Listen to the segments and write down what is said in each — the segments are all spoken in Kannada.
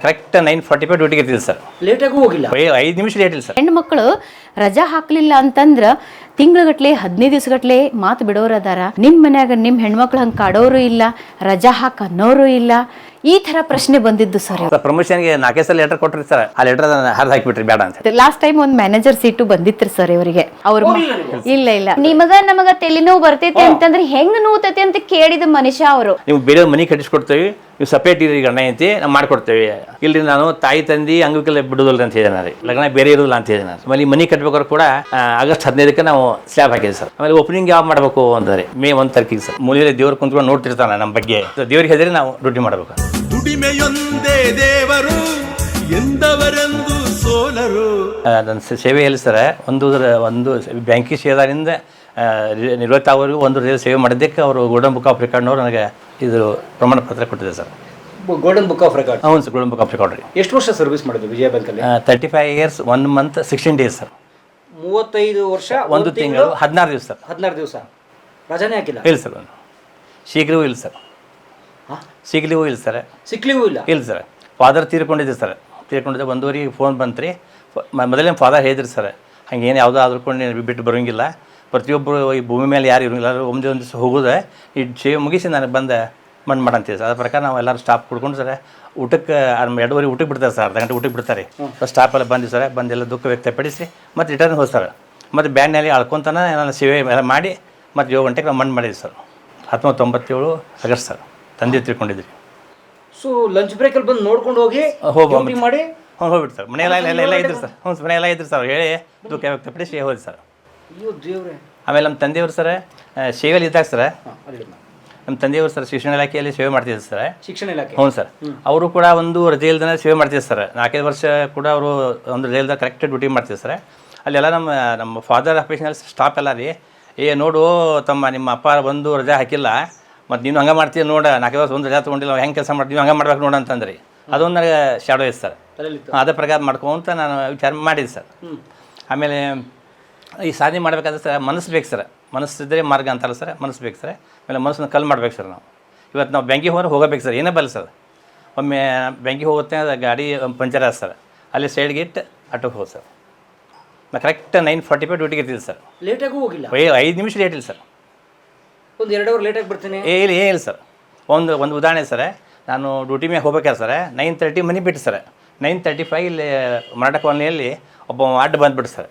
ಕರೆಕ್ಟ್ ನೈನ್ ಫಾರ್ಟಿ ಫೈವ್ ಡ್ಯೂಟಿಗೆ ಇರ್ತೀವಿ ಸರ್ ಲೇಟಾಗಿ ಹೋಗಿಲ್ಲ? ಐದು ನಿಮಿಷ ಲೇಟ್ ಇಲ್ಲ ಸರ್ ಮಕ್ಕಳು ರಜಾ ಹಾಕ್ಲಿಲ್ಲ ಅಂತಂದ್ರ ತಿಂಗಳಗಟ್ಲೆ ಹದಿನೈದು ದಿವ್ಸಗಟ್ಲೆ ಮಾತು ಬಿಡೋರು ಅದಾರ ನಿಮ್ಮ ಮನ್ಯಾಗ ನಿಮ್ಮ ಹೆಣ್ಮಕ್ಳು ಹಂಗೆ ಕಾಡೋರು ಇಲ್ಲ ರಜಾ ಹಾಕ ಅನ್ನೋರು ಇಲ್ಲ. ಈ ತರ ಪ್ರಶ್ನೆ ಬಂದಿದ್ದು ಸರ್ ಪ್ರಮೋಷನ್ಗೆ ನಾಲ್ಕೇ ಸಲ ಲೆಟರ್ ಕೊಟ್ರಿ ಸರ್. ಆ ಲೆಟರ್ ಹರಿದು ಹಾಕಿಬಿಟ್ರಿ ಬೇಡ ಅಂತ. ಲಾಸ್ಟ್ ಟೈಮ್ ಒಂದು ಮ್ಯಾನೇಜರ್ ಸೀಟು ಬಂದಿತ್ತು ಸರ್ ಇವರಿಗೆ. ಅವ್ರ ಇಲ್ಲ ಇಲ್ಲ. ನಿಮಗ ನಮಗ ತೆಲಿನೋ ಬರ್ತೈತೆ ಬರ್ತೈತಿ ಅಂತಂದ್ರೆ ಹೆಂಗ್ ನೋತೈತಿ ಅಂತ ಕೇಳಿದ ಮನುಷ್ಯ ಅವರು. ನೀವು ಬೇರೆ ಮನಿ ಕಟ್ಟಿಸ್ಕೊಡ್ತೇವೆ ನೀವು ಸಪ್ರೇಟ್ ಇರಿ ಗಂಡ ಐತಿ ನಾವು ಮಾಡ್ಕೊಡ್ತೇವೆ. ಇಲ್ರಿ ನಾನು ತಾಯಿ ತಂದಿ ಅಂಗಕ್ಕೆಲ್ಲ ಬಿಡೋದಿಲ್ಲ ಅಂತ ಹೇಳಿದೆ ರೀ ಲಗ್ನ ಬೇರೆ ಇರೋದಿಲ್ಲ ಅಂತ ಹೇಳಿದೆ ಮನಿ ಆಮೇಲೆ ಮನೆ ಕಟ್ಬೇಕಾದ್ರೆ ಕೂಡ ಆಗಸ್ಟ್ ಹದಿನೈದಕ್ಕೆ ನಾವು ಸ್ಲ್ಯಾಬ್ ಹಾಕಿದ್ವಿ ಸರ್. ಆಮೇಲೆ ಓಪನಿಂಗ್ ಯಾವ್ ಮಾಡಬೇಕು ಅಂತಂದ್ರೆ ಮೇ ಒಂದು ತಾರೀಕಿಗೆ ಸರ್. ಮೂಲೆಯಲ್ಲಿ ದೇವ್ರು ಕುಂತ್ಕೊಂಡು ನೋಡ್ತಿರ್ತಾನೆ ನಮ್ಮ ಬಗ್ಗೆ. ದೇವ್ರಿಗೆ ಹೆದರಿ ನಾವು ಡ್ಯೂಟಿ ಮಾಡಬೇಕು. ದುಡಿಮೆಯೊಂದೇ ದೇವರು ಎಂದವರೆಂದು ಸೋಲರು. ನನ್ನ ಸೇವೆಯಲ್ಲಿ ಸರ್. ಒಂದು ಒಂದು ಬ್ಯಾಂಕಿ ಸೇದಾರಿಂದ ನಿವೃತ್ತ ಅವರಿಗೂ ಒಂದು ರೀತಿ ಸೇವೆ ಮಾಡಿದ್ದಕ್ಕೆ ಅವರು ಗೋಲ್ಡನ್ ಬುಕ್ ಆಫ್ ರೆಕಾರ್ಡ್ನವರು ನನಗೆ ಇದು ಪ್ರಮಾಣ ಪತ್ರ ಕೊಟ್ಟಿದೆ sir. Golden book of record ಹೌದು sir golden book of record ರೀ. ಎಷ್ಟು ವರ್ಷ ಸರ್ವಿಸ್ ಮಾಡಿದ್ರು ವಿಜಯ ಬ್ಯಾಂಕಲ್ಲಿ? Thirty five years one month sixteen days sir. ಮೂವತ್ತೈದು ವರ್ಷ ಒಂದು ತಿಂಗಳು ಹದಿನಾರು ದಿವಸ. ಸರ್ ಹದಿನಾರು ದಿವಸ. ರಜಾನೇ ಹಾಕಿಲ್ಲ? ಇಲ್ಲ ಸರ್ ಒಂದು. ಶೀಘ್ರವೂ ಇಲ್ಲ ಸರ್. ಹಾಂ? ಶೀಘ್ರವೂ ಇಲ್ಲ ಸರ್. ಸಿಕ್ಲಿವೂ ಇಲ್ಲ? ಇಲ್ಲ ಸರ್. ಫಾದರ್ ತೀರ್ಕೊಂಡಿದ್ದೆ ಸರ್. ತೀರ್ಕೊಂಡಿದ್ದೆ ಒಂದೂವರೆಗೆ ಫೋನ್ ಬಂತು ರೀ ಮೊದಲೇ ಫಾದರ್ ಹೇಳಿದ್ರಿ ಸರ್. ಹಂಗೇನು ಯಾವುದೋ ಕೂಡ ನೀನು ಬಿಟ್ಟು ಬರೋಂಗಿಲ್ಲ. ಪ್ರತಿಯೊಬ್ಬರು ಈ ಭೂಮಿ ಮೇಲೆ ಯಾರು ಇರೋಂಗಿಲ್ಲ. ಒಂದೇ ಒಂದು ದಿವಸ ಹೋಗೋದೆ. ಈ ಮುಗಿಸಿ ನನಗೆ ಬಂದೆ ಮಣ್ಣು ಮಾಡಂತೀವಿ ಸರ್. ಅದ್ರ ಪ್ರಕಾರ ನಾವು ಎಲ್ಲರೂ ಸ್ಟಾಪ್ ಕುಡ್ಕೊಂಡು ಸರ್ ಊಟಕ್ಕೆ ಎರಡುವರೆ ಎರಡೂವರೆ ಊಟಕ್ಕೆ ಬಿಡ್ತಾರೆ ಸರ್ ಅರ್ಧ ಗಂಟೆ ಊಟಕ್ಕೆ ಬಿಡ್ತಾರೆ. ಸ್ಟಾಪ್ ಎಲ್ಲ ಬಂದಿವಿ ಸರ್ ಬಂದೆಲ್ಲ ದುಃಖ ವ್ಯಕ್ತಪಡಿಸಿ ಮತ್ತು ರಿಟರ್ನ್ ಹೋಗ್ತಾರೆ ಮತ್ತು ಬ್ಯಾಂಕ್ನಲ್ಲಿ ಅಳ್ಕೊತಾನೆ ನಾನು ಸೇವೆ ಎಲ್ಲ ಮಾಡಿ ಮತ್ತು ಏಳು ಗಂಟೆಗೆ ನಾವು ಮಣ್ಣು ಮಾಡಿದ್ವಿ ಸರ್. ಹತ್ತೊಂಬತ್ತು ತೊಂಬತ್ತೇಳು ಅಗಸ್ಟ್ ಸರ್ ತಂದೆ ತಿಳ್ಕೊಂಡಿದ್ವಿ ಸೊ ಲಂಚ್ ಬ್ರೇಕಲ್ಲಿ ಬಂದು ನೋಡ್ಕೊಂಡು ಹೋಗಿ ಹೋಗಿ ಮಾಡಿ? ಹ್ಞೂ ಹೋಗ್ಬಿಟ್ಟು ಸರ್. ಮನೆಯೆಲ್ಲ ಎಲ್ಲ ಎಲ್ಲ ಇದ್ರು ಸರ್. ಹ್ಞೂ ಮನೆಯೆಲ್ಲ ಇದ್ರು ಸರ್. ಹೇಳಿ ದುಃಖ ವ್ಯಕ್ತಪಡಿಸಿ ಹೋದ್ರಿ ಸರ್. ಆಮೇಲೆ ನಮ್ಮ ತಂದೆಯವರು ಸರ್ ಸೇವೆಯಲ್ಲಿ ಇದ್ದಾಗ ಸರ್. ನಮ್ಮ ತಂದೆಯವರು ಸರ್ ಶಿಕ್ಷಣ ಇಲಾಖೆಯಲ್ಲಿ ಸೇವೆ ಮಾಡ್ತಿದ್ರು ಸರ್. ಶಿಕ್ಷಣ ಇಲಾಖೆ. ಹ್ಞೂ ಸರ್. ಅವರು ಕೂಡ ಒಂದು ರಜೆ ಇಲ್ದೇ ಸೇವೆ ಮಾಡ್ತಿದ್ರು ಸರ್. ನಾಲ್ಕೈದು ವರ್ಷ ಕೂಡ ಅವರು ಒಂದು ರಜೆ ಇಲ್ದ ಕರೆಕ್ಟ್ ಡ್ಯೂಟಿ ಮಾಡ್ತಿದ್ರು ಸರ್. ಅಲ್ಲೆಲ್ಲ ನಮ್ಮ ನಮ್ಮ ಫಾದರ್ ಆಫೀಸ್ನಲ್ಲಿ ಸ್ಟಾಫ್ ಎಲ್ಲ ರೀ ಏ ನೋಡು ತಮ್ಮ ನಿಮ್ಮ ಅಪ್ಪ ಬಂದು ರಜೆ ಹಾಕಿಲ್ಲ. ಮತ್ತು ನೀನು ಹಂಗೆ ಮಾಡ್ತೀವಿ ನೋಡ. ನಾಲ್ಕೈದು ವರ್ಷ ಒಂದು ರಜೆ ತೊಗೊಂಡಿಲ್ಲ. ಹೆಂಗೆ ಕೆಲಸ ಮಾಡ್ತೀವಿ ಹಂಗೆ ಮಾಡ್ಬೇಕು ನೋಡು ಅಂತಂದ್ರಿ. ಅದೊಂದು ನನಗೆ ಶಾಡೋ ಇತ್ತು ಸರ್. ಅದೇ ಪ್ರಕಾರ ಮಾಡ್ಕೊಂತ ನಾನು ವಿಚಾರ ಮಾಡಿದ್ದೆ ಸರ್. ಆಮೇಲೆ ಈ ಸಾಧನೆ ಮಾಡಬೇಕಾದ್ರೆ ಸರ್ ಮನಸ್ಸು ಬೇಕು ಸರ್. ಮನಸ್ಸಿದ್ರೆ ಮಾರ್ಗ ಅಂತಲ್ಲ ಸರ್? ಮನಸ್ಸು ಬೇಕು ಸರ್. ಆಮೇಲೆ ಮನಸ್ಸನ್ನು ಕಲ್ ಮಾಡ್ಬೇಕು ಸರ್ ನಾವು. ಇವತ್ತು ನಾವು ಬ್ಯಾಂಕಿಗೆ ಹೋದ್ರೆ ಹೋಗಬೇಕು ಸರ್. ಏನೇ ಬಲ್ಲ ಸರ್. ಒಮ್ಮೆ ಬ್ಯಾಂಕಿಗೆ ಹೋಗುತ್ತೆ ಅದು ಗಾಡಿ ಪಂಚರ್ ಆದ ಸರ್. ಅಲ್ಲಿ ಸೈಡ್ಗೆ ಇಟ್ಟು ಆಟೋಗೆ ಹೋಗಿ ಸರ್. ನಾ ಕರೆಕ್ಟ್ ನೈನ್ ಫಾರ್ಟಿ ಫೈವ್ ಡ್ಯೂಟಿಗೆ ಇರ್ತಿದ್ದೆ ಸರ್. ಲೇಟಾಗೂ ಹೋಗಿಲ್ಲ? ಐದು ನಿಮಿಷ ಲೇಟ್ ಇಲ್ಲ ಸರ್. ಒಂದು ಎರಡು ಅವರ್ ಲೇಟಾಗಿ ಬರ್ತೀನಿ. ಏ ಇಲ್ಲ ಏನಿಲ್ಲ ಸರ್. ಒಂದು ಒಂದು ಉದಾಹರಣೆ ಸರ್. ನಾನು ಡ್ಯೂಟಿ ಮೇಲೆ ಹೋಗ್ಬೇಕಾರೆ ಸರ್? ನೈನ್ ತರ್ಟಿ ಮನೆ ಬಿಟ್ಟು ಸರ್. ನೈನ್ ತರ್ಟಿ ಫೈವ್ ಇಲ್ಲಿ ಮರಾಠ ಕಾಲೋನಿಯಲ್ಲಿ ಒಬ್ಬ ಅಡ್ಡ ಬಂದುಬಿಟ್ಟು ಸರ್.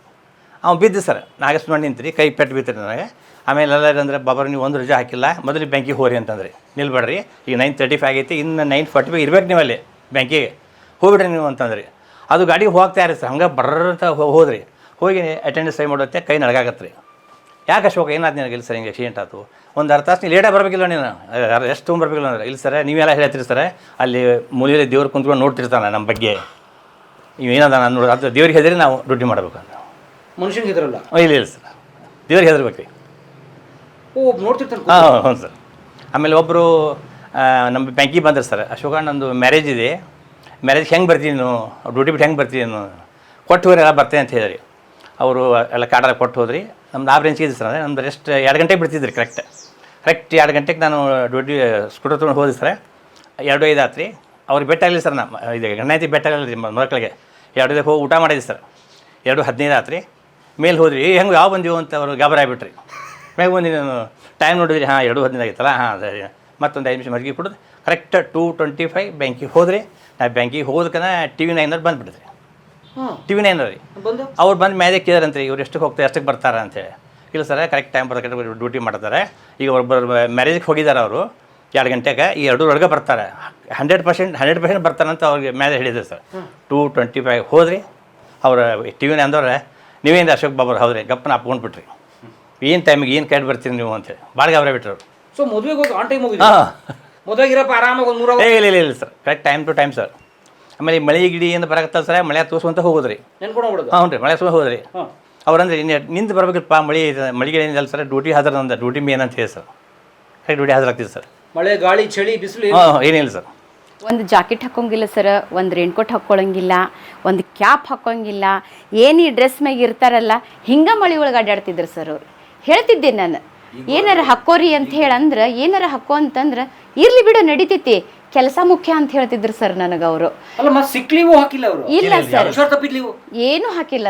ಅವ್ನು ಬಿದ್ದು ಸರ್ ನಾಗೇಶ್ ಮಾಡಿ ನಿಂತ್ರಿ, ಕೈ ಪೆಟ್ಟು ಬಿತ್ತು ನನಗೆ. ಆಮೇಲೆ ಎಲ್ಲರೂ ಅಂದರೆ ಬಾಬರ್ ನೀವು ಒಂದು ರಜೆ ಹಾಕಿಲ್ಲ, ಮೊದಲು ಬ್ಯಾಂಕಿಗೆ ಹೋರಿ ಅಂತಂದ್ರಿ. ನಿಲ್ಬೇಡ್ರಿ, ಈಗ ನೈನ್ ತರ್ಟಿ ಫೈವ್ ಆಗೈತಿ, ಇನ್ನು ನೈನ್ ಫಾರ್ಟಿ ಫೈವ್ ಇರ್ಬೇಕು ನೀವು ಅಲ್ಲಿ ಬ್ಯಾಂಕಿಗೆ. ಹೋಗ್ಬಿಡ್ರಿ ನೀವು ಅಂತಂದ್ರಿ. ಅದು ಗಾಡಿಗೆ ಹೋಗ್ತಾ ಇರಿ ಸರ್, ಹಂಗೆ ಬರ್ರಂತ ಹೋದ್ರಿ. ಹೋಗಿ ಅಟೆಂಡೆನ್ಸ್ ಸೈ ಮಾಡುತ್ತೆ, ಕೈ ನಡಗಾಗತ್ತೆ ರೀ ಯಾಕೆ ಅಶೋಕ ಏನಾದ್ ನಿನಗೆ ಇಲ್ಲಿ ಸರ್, ಹಿಂಗೆ ಆಕ್ಸಿಡೆಂಟ್ ಆಯಿತು ಒಂದು ಅರ್ಧ ತಾಸು ನೀವು ಲೇಟಾಗಿ ಬರಬೇಕಿಲ್ಲ ನೀನು? ಎಷ್ಟು ತೊಗೊಂಬರ್ಬೇಕಿಲ್ಲ ಅಂದ್ರೆ? ಇಲ್ಲ ಸರ್, ನೀವೆಲ್ಲ ಹೇಳ್ತೀರಿ ಸರ್, ಅಲ್ಲಿ ಮೂಲೆಯಲ್ಲಿ ದೇವ್ರು ಕುಂತ್ಕೊಂಡು ನೋಡ್ತಿರ್ತಾನೆ ನಮ್ಮ ಬಗ್ಗೆ. ಇವೇನದ ನಾನು ನೋಡಿ, ಅದು ದೇವ್ರಿಗೆ ಹೆದರಿ ನಾವು ಡ್ಯೂಟಿ ಮಾಡಬೇಕು ಅಂತ. ಮನುಷ್ಯನಿಗೆ ಇಲ್ಲ ಇಲ್ಲ ಸರ್. ದೇವ್ರಿಗೆ ಹೆದರ್ಬೇಕು ರೀ ಓ ಒಬ್ಬ ನೋಡ್ತಿರ್ತಾನೆ ಹಾಂ ಹೌದು ಸರ್. ಆಮೇಲೆ ಒಬ್ಬರು ನಮ್ಮ ಬ್ಯಾಂಕಿಗೆ ಬಂದ್ರೆ ಸರ್. ಅಶೋಕ ನಂದು ಮ್ಯಾರೇಜ್ ಇದೆ. ಮ್ಯಾರೇಜ್ ಹೆಂಗೆ ಬರ್ತೀನಿ ನೀನು? ಡ್ಯೂಟಿ ಬಿಟ್ಟು ಹೆಂಗೆ ಬರ್ತೀನಿ ನೀನು? ಕೊಟ್ಟು ಹೋಗ್ರಿ ಎಲ್ಲ ಬರ್ತೇನೆ ಅಂತ ಹೇಳಿದ್ರಿ. ಅವರು ಎಲ್ಲ ಕಾರ್ಡೆಲ್ಲ ಕೊಟ್ಟು ಹೋದ್ರಿ. ನಮ್ದು ಆ ರೇಂಜ್ಗೆ ಇದೆ ಸರ್. ಅಂದರೆ ನಮ್ದು ರೆಸ್ಟ್ ಎರಡು ಗಂಟೆಗೆ ಬಿಡ್ತಿದ್ರಿ ಕರೆಕ್ಟ್ ಕರೆಕ್ಟ್ ಎರಡು ಗಂಟೆಗೆ ನಾನು ಡ್ಯೂಟಿ ಸ್ಕೂಟರ್ ತೊಗೊಂಡು ಹೋದೆ ಸರ್. ಎರಡು ಐದು ಆತ್ರಿ. ಅವ್ರಿಗೆ ಬೆಟ್ಟ ಆಗಲಿ ಸರ್ ನಮ್ಮ ಇದು ಗಣ್ಣೈತಿ ಬೆಟ್ಟ ಆಗಲ್ಲ ರೀ ಮಕ್ಕಳಿಗೆ. ಎರಡು ಇದಕ್ಕೆ ಹೋಗಿ ಊಟ ಮಾಡಿದ್ವಿ ಸರ್. ಎರಡು ಹದಿನೈದು ಆತ್ರಿ. ಮೇಲೆ ಹೋದ್ರಿ ಹೆಂಗೆ ಯಾವ ಬಂದೀವಿ ಅಂತ ಅವರು ಗಾಬರಿ ಆಗ್ಬಿಟ್ರಿ. ಮ್ಯಾಗ ಬಂದು ನಾನು ಟೈಮ್ ನೋಡಿದ್ರಿ ಹಾಂ ಎರಡು ಹದಿನೈದು ಆಗಿತ್ತಲ್ಲ ಹಾಂ ಸರಿ ಮತ್ತೊಂದು ಐದು ನಿಮಿಷ ಮರ್ಗಿ ಕೊಡೋದು ಕರೆಕ್ಟ್ ಟೂ ಟ್ವೆಂಟಿ ಫೈವ್ ಬ್ಯಾಂಕಿಗೆ ಹೋದ್ರಿ ನಾ ಬ್ಯಾಂಕಿಗೆ ಹೋದಕ್ಕೆ ಟಿ ವಿ ನೈನರ್ ಬಂದುಬಿಟ್ಟಿದ್ರಿ ಹಾಂ ಟಿ ವಿ ನೈನರ್ ರೀ. ಬಂದು? ಅವ್ರು ಬಂದು ಮ್ಯಾಲೆ ಕೇಳಿದ್ರಂತ್ರಿ ಇವ್ರು ಎಷ್ಟಕ್ಕೆ ಹೋಗ್ತಾರೆ ಎಷ್ಟಕ್ಕೆ ಬರ್ತಾರೆ? ಅಂತೇಳಿ ಇಲ್ಲ ಸರ್ ಕರೆಕ್ಟ್ ಟೈಮ್ ಬರೋಕೆ ಡ್ಯೂಟಿ ಮಾಡ್ತಾರೆ. ಈಗ ಒಬ್ಬರು ಮ್ಯಾರೇಜ್ಗೆ ಹೋಗಿದ್ದಾರೆ ಅವರು ಎರಡು ಗಂಟೆಗೆ ಈ ಒಳಗೆ ಬರ್ತಾರೆ. ಹಂಡ್ರೆಡ್ ಪರ್ಸೆಂಟ್ ಹಂಡ್ರೆಡ್ ಪರ್ಸೆಂಟ್ ಅಂತ ಅವ್ರಿಗೆ ಮೇಲೆ ಹೇಳಿದ್ರು ಸರ್. ಟೂ ಟ್ವೆಂಟಿ ಫೈವ್ ಹೋದ್ರಿ ಅವ್ರ ಟಿ ವಿನ ಅಂದವ್ರೆ ನೀವೇನು ಅಶೋಕ್ ಬಾಬರ್? ಹೌದ್ರಿ. ಗಪ್ಪನ ಅಪ್ಕೊಂಡ್ಬಿಟ್ರಿ ಏನು ಟೈಮಿಗೆ ಏನು ಕೈಡ್ ಬರ್ತೀರಿ ನೀವು ಅಂತೇಳಿ ಭಾಳ ಗಾಬರಿ ಬಿಟ್ಟರು ಸೊ ಮದುವೆಗೆ ಹೋಗಿ ಆನ್ ಟೈಮ್ ಹೋಗಿ ಹಾಂ. ಮದುವೆಗಿರಪ್ಪ ಆರಾಮಾಗಿ ಒಂದು ಮೂರ ಏ ಇಲ್ಲ ಇಲ್ಲ ಇಲ್ಲ sir. Correct time to time sir ಆಮೇಲೆ ಮಳೆ ಗಿಡಿ ಏನು ಬರಕತ್ತಲ್ಲ ಸರ್ ಮಳೆ ತೋರಿಸುವಂತ ಹೋಗೋದ್ರಿ. ನೆನ್ಕೊಂಡು ಹ್ಞೂ ರೀ ಮಳೆ ಸುಮ್ಮ ಹೋದ್ರಿ ಹಾಂ. ಅವ್ರಂದ್ರೆ ಇನ್ನು ನಿಂತು ಬರ್ಬೇಕಪ್ಪ ಮಳೆ ಮಳೆ ಗಿಡ ಏನಿಲ್ಲ ಸರ್ ಡ್ಯೂಟಿ ಹಾಜರ್ ಅಂದ ಡ್ಯೂಟಿ ಮೇನ್ ಅಂತ ಹೇಳಿ ಸರ್ ಕರೆಕ್ಟ್ ಡ್ಯೂಟಿ ಹಾಜರಾಗ್ತೀವಿ ಸರ್ ಮಳೆ ಗಾಳಿ ಚಳಿ ಬಿಸಿಲು ಹಾಂ ಏನಿಲ್ಲ. ಸರ್ ಒಂದು ಜಾಕೆಟ್ ಹಾಕೋಂಗಿಲ್ಲ ಸರ್ ಒಂದು ರೇನ್ಕೋಟ್ ಹಾಕ್ಕೊಳಂಗಿಲ್ಲ ಒಂದು ಕ್ಯಾಪ್ ಹಾಕೋಂಗಿಲ್ಲ ಏನು ಈ ಡ್ರೆಸ್ ಮ್ಯಾಗ ಇರ್ತಾರಲ್ಲ ಹಿಂಗ ಮಳಿ ಒಳಗೆ ಅಡ್ಡಾಡ್ತಿದ್ರು ಸರ್ ಅವ್ರು. ಹೇಳ್ತಿದ್ದೆ ನಾನು. ಏನಾರ ಹಾಕೋರಿ ಅಂತ ಹೇಳಂದ್ರೆ ಏನಾರ ಹಾಕೋ ಅಂತಂದ್ರೆ ಇರ್ಲಿ ಬಿಡು ನಡಿತೈತಿ. ಕೆಲಸ ಮುಖ್ಯ ಅಂತ ಹೇಳ್ತಿದ್ರು ಸರ್ ನನಗೆ ಅವರು. ಅಲ್ಲ ಮತ್ತೆ ಸಿಕ್ ಹಾಕಿಲ್ಲ ಅವರು? ಇಲ್ಲ ಸರ್. ಏನು ಹಾಕಿಲ್ಲ.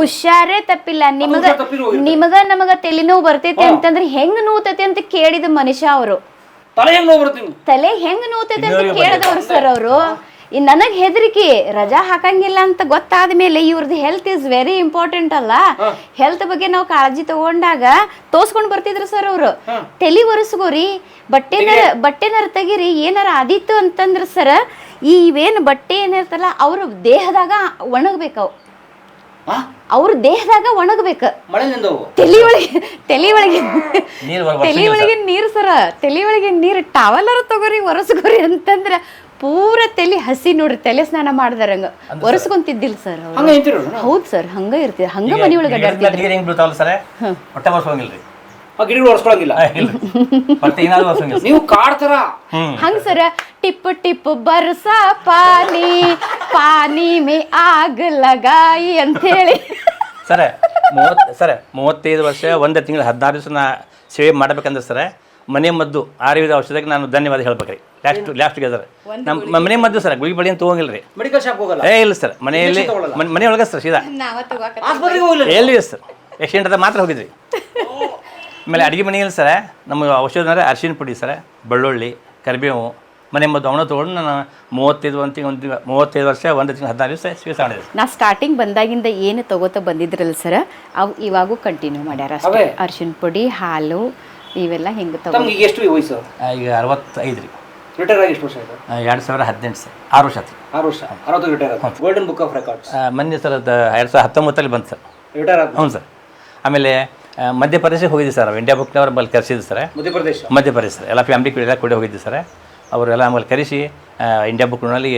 ಹುಷಾರೇ ತಪ್ಪಿಲ್ಲ ನಿಮಗ ನಿಮಗ ನಮಗ ತಲೆನೋವು ಬರ್ತೈತಿ ಅಂತಂದ್ರೆ ಹೆಂಗ್ ನೋವ್ತೈತಿ ಅಂತ ಕೇಳಿದ ಮನುಷ್ಯ ಅವರು. ತಲೆ ಹೆಂಗ್ ನೋವು ಬರುತ್ತೆ ತಲೆ ಹೆಂಗ್ ನೋತೈತೆ ಅಂತ ಕೇಳಿದವರು ಸರ್ ಅವರು. ನನಗ್ ಹೆದರಿಕೆ ರಜಾ ಹಾಕಂಗಿಲ್ಲ ಅಂತ ಗೊತ್ತಾದ ಮೇಲೆ ಇವ್ರದ್ದು ಹೆಲ್ತ್ ಇಸ್ ವೆರಿ ಇಂಪಾರ್ಟೆಂಟ್ ಅಲ್ಲ ಹೆಲ್ತ್ ಬಗ್ಗೆ ನಾವು ಕಾಳಜಿ ತಗೊಂಡಾಗ ತೋರ್ಸ್ಕೊಂಡ್ ಬರ್ತಿದ್ರು ಸರ್ ಅವರು. ತಲಿ ಒರೆಸ್ಕೋರಿ ಬಟ್ಟೆನ ಬಟ್ಟೆನಾರ ತೆಗೀರಿ ಏನಾರ ಆದಿತ್ತು ಅಂತಂದ್ರ ಸರ್ ಈ ಇವೇನ್ ಬಟ್ಟೆ ಏನಿರ್ತಲ್ಲ ಅವ್ರ ದೇಹದಾಗ ಒಣಗ್ಬೇಕು ಅವು ಹಾ ಅವ್ರ ದೇಹದಾಗ ಒಣಗ್ಬೇಕು. ತಲಿ ಒಳಗೆ ತಲಿ ಒಳಗೆ ತಲಿ ಒಳಗೆ ನೀರು ಸರ. ತಲಿ ಒಳಗೆ ನೀರು ಟಾವಲರು ತಗೋರಿ ಒರೆಸ್ಕೋರಿ ಅಂತಂದ್ರ ಪೂರ ತಲೆ ಹಸಿ ನೋಡ್ರಿ ತಲೆ ಸ್ನಾನ ಮಾಡ್ದಾರಂಗ. ಒರೆಸ್ಕೊಂತಿದ್ದಿಲ್ಲ ಸರ್ ಹೌದ್ ಸರ್ ಹಂಗ ಇರ್ತೀರ ಹಂಗ ಮನಿ ಒಳಗೆ ಆ ಗಿಡಗಳು ಒರೆಸ್ಕೊಳಂಗಿಲ್ಲ. ಏನಾದ್ರು ನೀವು ಕಾಡ್ತಾರ ಹಂಗ ಸರ ಟಿಪ್ ಟಿಪ್ ಬರ್ಸ ಪಾನಿ ಪಾನಿ ಮೇ ಆಗ ಲಗಾಯಿ ಅಂತ ಹೇಳಿ ಸರ್ ಮೂವತ್ತು ಸರ್ ಮೂವತ್ತೈದು ವರ್ಷ ಒಂದೇ ತಿಂಗಳು ಹದಿನಾರು ದಿವಸ ನಾ ಸೇವೆ ಮಾಡ್ಬೇಕಂದ್ರೆ ಸರ್ ಮನೆ ಮದ್ದು ಆಯುರ್ವೇದ ಔಷಧಕ್ಕೆ ನಾನು ಧನ್ಯವಾದ ಹೇಳ್ಬೇಕ್ರಿ. ಲಾಸ್ಟ್ ಲಾಸ್ಟ್ ಗೆದರ್ ನಮ್ಮ ಮನೆ ಮದ್ದು ಸರ್ ಗುಳಿ ಬಳಿ ಅಂತ ತೊಗೊಂಗಿಲ್ಲ ರೀ ಮೆಡಿಕಲ್ ಶಾಪ್ ಹೋಗಲ್ಲ? ಏ ಇಲ್ಲ ಸರ್ ಮನೆಯಲ್ಲಿ ಮನೆಯೊಳಗೆ ಮನೆ ಒಳಗೆ ಸರ್ ಸೀದಾ. ಆಸ್ಪತ್ರೆಗೆ ಹೋಗಿಲ್ಲ ಎಲ್ಲಿ ಸರ್ ಎಕ್ಸಿಡೆಂಟ್ ಅದ ಮಾತ್ರ ಹೋಗಿದ್ರಿ ಆಮೇಲೆ ಅಡುಗೆ ಮನೆಯಲ್ಲಿ ಸರ ನಮ್ಮ ಔಷಧ ಅಂದರೆ ಅರಿಶಿನ ಪುಡಿ ಸರ ಬೆಳ್ಳುಳ್ಳಿ ಕರಿಬೇವು ಮನೆ ಮದ್ದು ಅವನ ತೊಗೊಂಡು ನಾನು ಮೂವತ್ತೈದು ಒಂದು ತಿಂಗ್ ಒಂದು ಮೂವತ್ತೈದು ವರ್ಷ ಒಂದು ತಿಂಗಳು ಹದಿನಾರು ದಿವಸ ಸ್ವೀಸ್ ಮಾಡಿದೆ ನಾ ಸ್ಟಾರ್ಟಿಂಗ್ ಬಂದಾಗಿಂದ ಏನು ತಗೋತ ಬಂದಿದ್ರಲ್ಲ ಸರ್ ಅವು ಇವಾಗೂ ಕಂಟಿನ್ಯೂ ಮಾಡ್ಯಾರ ಅಷ್ಟೇ? ಅರ್ಶಿನ ಪುಡಿ ಹಾಲು ಇವೆಲ್ಲ ಹಿಂಗೆ ತಗೋ ತಮ್ಗೆ ಈಗ ಎಷ್ಟು ವಯಸ್ಸು? ಈಗ ಅರವತ್ತೈದು ರೀ. ರಿಟೈರ್ ಆಗಿ ಎಷ್ಟು ವರ್ಷ ಆಯ್ತು? ಎರಡು ಸಾವಿರ ಹದಿನೆಂಟು ಸರ್ ಆರು ವರ್ಷ ಆಯ್ತು ಆರು ವರ್ಷ. ಅರವತ್ತು retire golden book of records ಮೊನ್ನೆ ಸರ್ ಅದು ಎರಡು ಸಾವಿರದ ಹತ್ತೊಂಬತ್ತಲ್ಲಿ ಬಂತು ಸರ್. ರಿಟೈರ್ ಆದ ಹ್ಞೂ ಸರ್. ಆಮೇಲೆ ಮಧ್ಯಪ್ರದೇಶಕ್ಕೆ ಹೋಗಿದ್ದೆ ಸರ್. ಇಂಡಿಯಾ ಬುಕ್ನವ್ರ ಮೇಲೆ ಕರೆಸಿದ್ದು ಸರ್. ಮಧ್ಯಪ್ರದೇಶ? ಮಧ್ಯಪ್ರದೇಶ ಸರ್. ಎಲ್ಲ ಫ್ಯಾಮಿಲಿ ಕೂಡ ಕೂಡ ಹೋಗಿದ್ದೆ ಸರ್. ಅವರೆಲ್ಲ ಆಮೇಲೆ ಕರೆಸಿ ಇಂಡಿಯಾ ಬುಕ್ನಲ್ಲಿ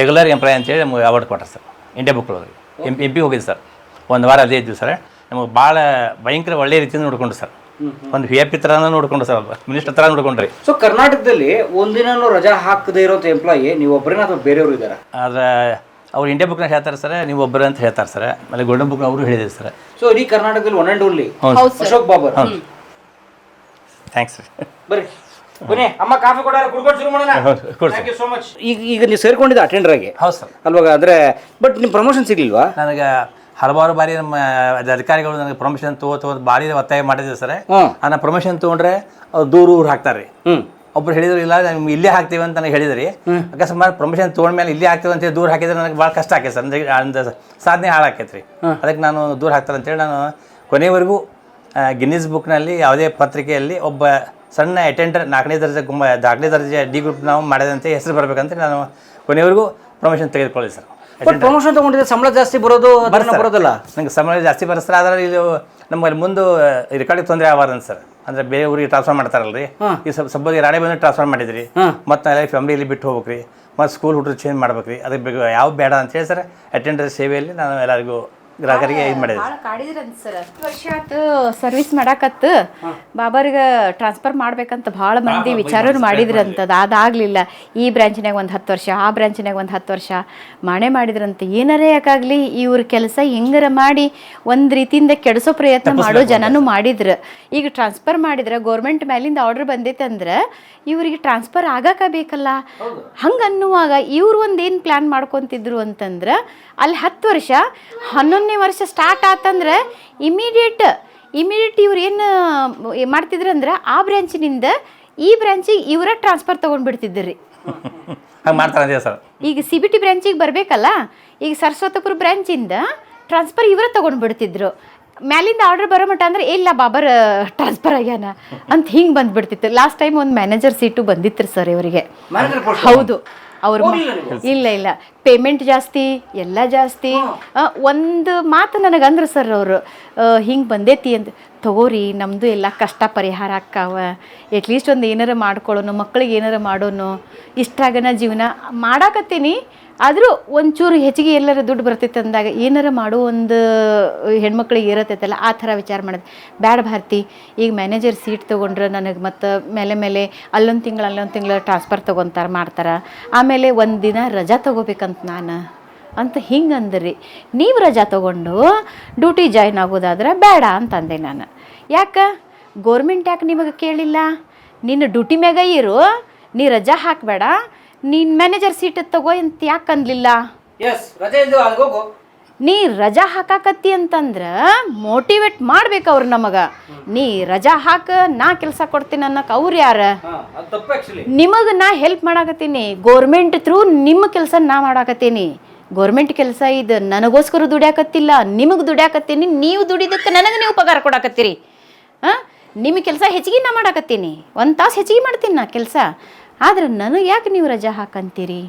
ರೆಗ್ಯುಲರ್ ಎಂಪ್ಲಾಯ್ ಅಂತೇಳಿ ನಮಗೆ ಅವಾರ್ಡ್ ಕೊಟ್ಟರು ಸರ್. ಇಂಡಿಯಾ ಬುಕ್ ಒಳಗೆ. ಎಂ ಎಂ ಪಿ ಹೋಗಿದ್ದು ಸರ್. ಒಂದು ವಾರ ಅದೇ ಇದ್ವಿ ಸರ್. ನಮಗೆ ಭಾಳ ಭಯಂಕರ ಒಳ್ಳೆಯ ರೀತಿಯಿಂದ ನೋಡಿಕೊಂಡು ಸರ್. ಒಂದು ವಿ ಎ ಪಿ ಥರನೂ ನೋಡ್ಕೊಂಡು ಸರ್. ಮಿನಿಸ್ಟರ್ ಥರ ನೋಡ್ಕೊಂಡ್ರಿ. ಸೊ ಕರ್ನಾಟಕದಲ್ಲಿ ಒಂದಿನ ರಜಾ ಹಾಕದೇ ಇರೋ ಎಂಪ್ಲಾಯಿ ನೀವು ಒಬ್ಬರೇನ ಅಥವಾ ಬೇರೆಯವರು ಇದ್ದಾರೆ? ಆದ್ರೆ ಅವ್ರು ಇಂಡಿಯಾ ಬುಕ್ನಾಗ ಹೇಳ್ತಾರೆ ಸರ್ ನೀವು ಒಬ್ಬರು ಅಂತ ಹೇಳ್ತಾರೆ ಸರ್. ಆಮೇಲೆ ಗೋಲ್ಡನ್ ಬುಕ್ ಅವರು ಹೇಳಿದ್ರು ಸರ್. ಸೊ ಇಡೀ ಕರ್ನಾಟಕದಲ್ಲಿ ಒನ್ ಅಂಡ್ ಓನ್ಲಿ ಹ್ಞೂ ಅಶೋಕ್ ಬಾಬರ್. ಥ್ಯಾಂಕ್ಸ್ ಬರ್ರಿ. ಬನ್ನಿ ಅಮ್ಮ ಕಾಫಿ ಕೊಡಾರ ಕುಡ್ಕೊಂಡು ಶುರು ಮಾಡೋಣ. ಥ್ಯಾಂಕ್ ಯು ಸೋ ಮಚ್ ಈಗ ಈಗ ನೀವು ಸೇರ್ಕೊಂಡಿದ್ದ ಅಟೆಂಡರ್ ಆಗಿ. ಹೌದು ಸರ್. ಅಲ್ವಾಗ ಅಂದ್ರೆ ಬಟ್ ನಿಮ್ಮ ಪ್ರಮೋಷನ್ ಸಿಗ್ಲಿಲ್ವಾ? ನನಗೆ ಹಲವಾರು ಬಾರಿ ನಮ್ಮ ಅಧಿಕಾರಿಗಳು ನನಗೆ ಪ್ರಮೋಷನ್ ತಗೋ ತಗೋ ಭಾರಿ ಒತ್ತಾಯ ಮಾಡಿದ್ರು ಸರ್. ನಾನು ಪ್ರಮೋಷನ್ ತಗೊಂಡ್ರೆ ಅವ್ರು ದೂರ ಊರು ಹಾಕ್ತಾರೆ. ಹ್ಮ್. ಒಬ್ರು ಹೇಳಿದ್ರು ಇಲ್ಲ ನಿಮ್ಗೆ ಇಲ್ಲೇ ಹಾಕ್ತೀವಿ ಅಂತ ನನಗೆ ಹೇಳಿದ್ರಿ. ಅಕಸ್ಮಾತ್ ಪ್ರಮೋಷನ್ ತೊಗೊಂಡ್ಮೇಲೆ ಇಲ್ಲೇ ಹಾಕ್ತೀವಿ ಅಂತ ದೂರ ಹಾಕಿದ್ರೆ ನನಗೆ ಭಾಳ ಕಷ್ಟ ಆಕೈತೆ ಸರ್. ಅಂದ್ರೆ ಅಂದ ಸಾಧನೆ ಹಾಳಾಕೈತೆ ರೀ ಅದಕ್ಕೆ ನಾನು ದೂರ ಹಾಕ್ತಾರೆ ಅಂತೇಳಿ ನಾನು ಕೊನೆವರೆಗೂ ಗಿನ್ನಿಸ್ ಬುಕ್ನಲ್ಲಿ ಯಾವುದೇ ಪತ್ರಿಕೆಯಲ್ಲಿ ಒಬ್ಬ ಸಣ್ಣ ಅಟೆಂಡರ್ ನಾಲ್ಕನೇ ದರ್ಜೆ ಗುಂಬ ನಾಲ್ಕನೇ ದರ್ಜೆ ಡಿ ಗ್ರೂಪ್ ನಾವು ಮಾಡಿದಂತೆ ಹೆಸರು ಬರಬೇಕಂತ ನಾನು ಕೊನೆವರೆಗೂ ಪ್ರಮೋಷನ್ ತೆಗೆದುಕೊಳ್ಳಿ ಸರ್. ಬಟ್ ಪ್ರಮೋಷನ್ ತಗೊಂಡಿದ್ರೆ ಸಂಬಳ ಜಾಸ್ತಿ ಬರೋದು ಅದನ್ನ ಬರೋದಲ್ಲ. ನಂಗೆ ಸಂಬಳ ಜಾಸ್ತಿ ಬರಸ್ತಾರೆ ಆದ್ರೆ ಇದು ನಮ್ಮಲ್ಲಿ ಮುಂದೆ ರೆಕಾರ್ಡಿಗೆ ತೊಂದರೆ ಆಗಬಾರ್ದು ಸರ್. ಅಂದ್ರೆ ಬೇರೆ ಊರಿಗೆ ಟ್ರಾನ್ಸ್ಫರ್ ಮಾಡ್ತಾರಲ್ರಿ. ಈ ಸ್ವಲ್ಪ ಸ್ವಲ್ಪ ರಾಣೆ ಬಂದು ಟ್ರಾನ್ಸ್ಫರ್ ಮಾಡಿದ್ರಿ. ಮತ್ತೆ ನಾಳೆ ಫ್ಯಾಮಿಲಿಯಲ್ಲಿ ಬಿಟ್ಟು ಹೋಗ್ಬೇಕ್ರಿ. ಮತ್ತೆ ಸ್ಕೂಲ್ ಹುಡುಗರು ಚೇಂಜ್ ಮಾಡ್ಬೇಕ್ರಿ. ಅದಕ್ಕೆ ಯಾವ ಬೇಡ ಅಂತ ಹೇಳಿ ಸರ್ ಅಟೆಂಡರ್ ಸೇವೆಯಲ್ಲಿ ನಾನು ಎಲ್ಲರಿಗೂ ಗ್ರಾಹಕರಿಗೆ ಇದು ಮಾಡಿದ್ರಿ. ಭಾಳ ಕಾಡಿದ್ರಂತ ಸರ್. ವರ್ಷ ಆತು ಸರ್ವಿಸ್ ಮಾಡಾಕತ್ತು. ಬಾಬರ್ಗ ಟ್ರಾನ್ಸ್ಫರ್ ಮಾಡ್ಬೇಕಂತ ಭಾಳ ಮಂದಿ ವಿಚಾರ ಮಾಡಿದ್ರಂತದ ಅದಾಗ್ಲಿಲ್ಲ. ಈ ಬ್ರಾಂಚ್ನಾಗ ಒಂದು ಹತ್ತು ವರ್ಷ ಆ ಬ್ರಾಂಚ್ನಾಗ ಒಂದು ಹತ್ತು ವರ್ಷ ಮಾಡೇ ಮಾಡಿದ್ರಂತ. ಏನಾರ ಯಾಕಾಗ್ಲಿ ಇವ್ರ ಕೆಲಸ ಹೆಂಗಾರ ಮಾಡಿ ಒಂದು ರೀತಿಯಿಂದ ಕೆಡಿಸೋ ಪ್ರಯತ್ನ ಮಾಡೋ ಜನನೂ ಮಾಡಿದ್ರು. ಈಗ ಟ್ರಾನ್ಸ್ಫರ್ ಮಾಡಿದ್ರೆ ಗೌರ್ಮೆಂಟ್ ಮೇಲಿಂದ ಆರ್ಡರ್ ಬಂದೈತೆ ಅಂದ್ರೆ ಇವ್ರಿಗೆ ಟ್ರಾನ್ಸ್ಫರ್ ಆಗಾಕ ಬೇಕಲ್ಲ. ಹಂಗೆ ಅನ್ನುವಾಗ ಇವ್ರು ಒಂದು ಏನು ಪ್ಲ್ಯಾನ್ ಮಾಡ್ಕೊತಿದ್ರು ಅಂತಂದ್ರೆ ಅಲ್ಲಿ ಹತ್ತು ವರ್ಷ ಹನ್ನೊಂದನೇ ವರ್ಷ ಸ್ಟಾರ್ಟ್ ಆತಂದ್ರೆ ಇಮಿಡಿಯೇಟ್ ಇಮಿಡಿಯೇಟ್ ಇವ್ರು ಏನು ಮಾಡ್ತಿದ್ರು ಅಂದ್ರೆ ಆ ಬ್ರ್ಯಾಂಚಿನಿಂದ ಈ ಬ್ರಾಂಚಿಗೆ ಇವರ ಟ್ರಾನ್ಸ್ಫರ್ ತೊಗೊಂಡ್ಬಿಡ್ತಿದ್ರು ರೀ ಮಾಡ್ತಾರೆ ಸರ್. ಈಗ ಸಿ ಬಿ ಟಿ ಬ್ರಾಂಚಿಗೆ ಬರಬೇಕಲ್ಲ ಈಗ ಸರಸ್ವತಪುರ ಬ್ರಾಂಚಿಂದ ಟ್ರಾನ್ಸ್ಫರ್ ಇವರ ತೊಗೊಂಡ್ಬಿಡ್ತಿದ್ರು ಮ್ಯಾಲಿಂದ ಆರ್ಡರ್ ಬರೋ ಮಟ್ಟ ಅಂದ್ರೆ ಇಲ್ಲ ಬಾಬರ್ ಟ್ರಾನ್ಸ್ಫರ್ ಆಗ್ಯಾನ ಅಂತ ಹಿಂಗೆ ಬಂದ್ಬಿಡ್ತಿತ್ತು. ಲಾಸ್ಟ್ ಟೈಮ್ ಒಂದು ಮ್ಯಾನೇಜರ್ ಸೀಟು ಬಂದಿತ್ತು ಸರ್ ಇವರಿಗೆ. ಹೌದು. ಅವ್ರ ಇಲ್ಲ ಇಲ್ಲ. ಪೇಮೆಂಟ್ ಜಾಸ್ತಿ ಎಲ್ಲ ಜಾಸ್ತಿ. ಒಂದು ಮಾತು ನನಗೆ ಅಂದ್ರು ಸರ್ ಅವರು ಹಿಂಗೆ ಬಂದೈತಿ ಅಂತ. ತಗೋರಿ ನಮ್ಮದು ಎಲ್ಲ ಕಷ್ಟ ಪರಿಹಾರ ಆಕ್ಕಾವ ಎಟ್ಲೀಸ್ಟ್ ಒಂದು ಏನಾರ ಮಾಡ್ಕೊಳ್ಳೋನು ಮಕ್ಳಿಗೆ ಏನಾರ ಮಾಡೋನು ಇಷ್ಟಾಗನ ಜೀವನ ಮಾಡಾಕತ್ತೀನಿ. ಆದರೂ ಒಂಚೂರು ಹೆಚ್ಚಿಗೆ ಎಲ್ಲರ ದುಡ್ಡು ಬರ್ತೈತೆ ಅಂದಾಗ ಏನಾರ ಮಾಡೋ ಒಂದು ಹೆಣ್ಮಕ್ಳಿಗೆ ಇರತ್ತೈತಲ್ಲ ಆ ಥರ ವಿಚಾರ ಮಾಡೋದು. ಬ್ಯಾಡ ಭಾರತಿ, ಈಗ ಮ್ಯಾನೇಜರ್ ಸೀಟ್ ತೊಗೊಂಡ್ರೆ ನನಗೆ ಮತ್ತು ಮೇಲೆ ಮೇಲೆ ಅಲ್ಲೊಂದು ತಿಂಗಳು ಅಲ್ಲೊಂದು ತಿಂಗಳು ಟ್ರಾನ್ಸ್ಫರ್ ತೊಗೊತಾರೆ, ಮಾಡ್ತಾರೆ. ಆಮೇಲೆ ಒಂದು ದಿನ ರಜಾ ತೊಗೋಬೇಕಂತ ನಾನು. ಅಂತ ಹಿಂಗೆ ಅಂದ್ರಿ ನೀವು ರಜಾ ತೊಗೊಂಡು ಡ್ಯೂಟಿ ಜಾಯ್ನ್ ಆಗೋದಾದ್ರೆ ಬೇಡ ಅಂತಂದೆ ನಾನು. ಯಾಕೆ? ಗೋರ್ಮೆಂಟ್ ಯಾಕೆ ನಿಮಗೆ ಕೇಳಿಲ್ಲ? ನಿನ್ನ ಡ್ಯೂಟಿ ಮ್ಯಾಗ ಇರು ನೀ ರಜಾ ಹಾಕಬೇಡ ನಿನ್ನ ಮ್ಯಾನೇಜರ್ ಸೀಟ್ ತಗೋ ಅಂತ ಯಾಕೆ ಹೋಗು ನೀ ರಜಾ ಹಾಕಾಕತ್ತಿ ಅಂತಂದ್ರೆ ಮೋಟಿವೇಟ್ ಮಾಡ್ಬೇಕು ಅವ್ರು ನಮಗೆ. ನೀ ರಜಾ ಹಾಕ ನಾ ಕೆಲಸ ಕೊಡ್ತೀನಿ ಅನ್ನಕ್ಕೆ ಅವ್ರು ಯಾರ? ನಿಮಗೆ ನಾ ಹೆಲ್ಪ್ ಮಾಡಾಕತ್ತೀನಿ. ಗೋರ್ಮೆಂಟ್ ಥ್ರೂ ನಿಮ್ಮ ಕೆಲಸ ನಾ ಮಾಡಾಕತ್ತೀನಿ. ಗೋರ್ಮೆಂಟ್ ಕೆಲಸ ಇದು ನನಗೋಸ್ಕರ ದುಡ್ಯಾಕತ್ತಿಲ್ಲ, ನಿಮಗೆ ದುಡ್ಯಾಕತ್ತೀನಿ, ನೀವು ದುಡಿದಕ್ಕೆ ನನಗೆ ನೀವು ಪಗಾರ ಕೊಡಾಕತ್ತೀರಿ. ಹಾಂ ನಿಮ್ಮ ಕೆಲಸ ಹೆಚ್ಚಿಗೆ ನಾ ಮಾಡಾಕತ್ತೀನಿ. ಒಂದು ತಾಸು ಹೆಚ್ಚಿಗೆ ಮಾಡ್ತೀನಿ ನಾ ಕೆಲಸ. ಆದ್ರೆ ನನಗೆ ಯಾಕೆ ನೀವು ರಜಾ ಹಾಕಂತೀರಿ?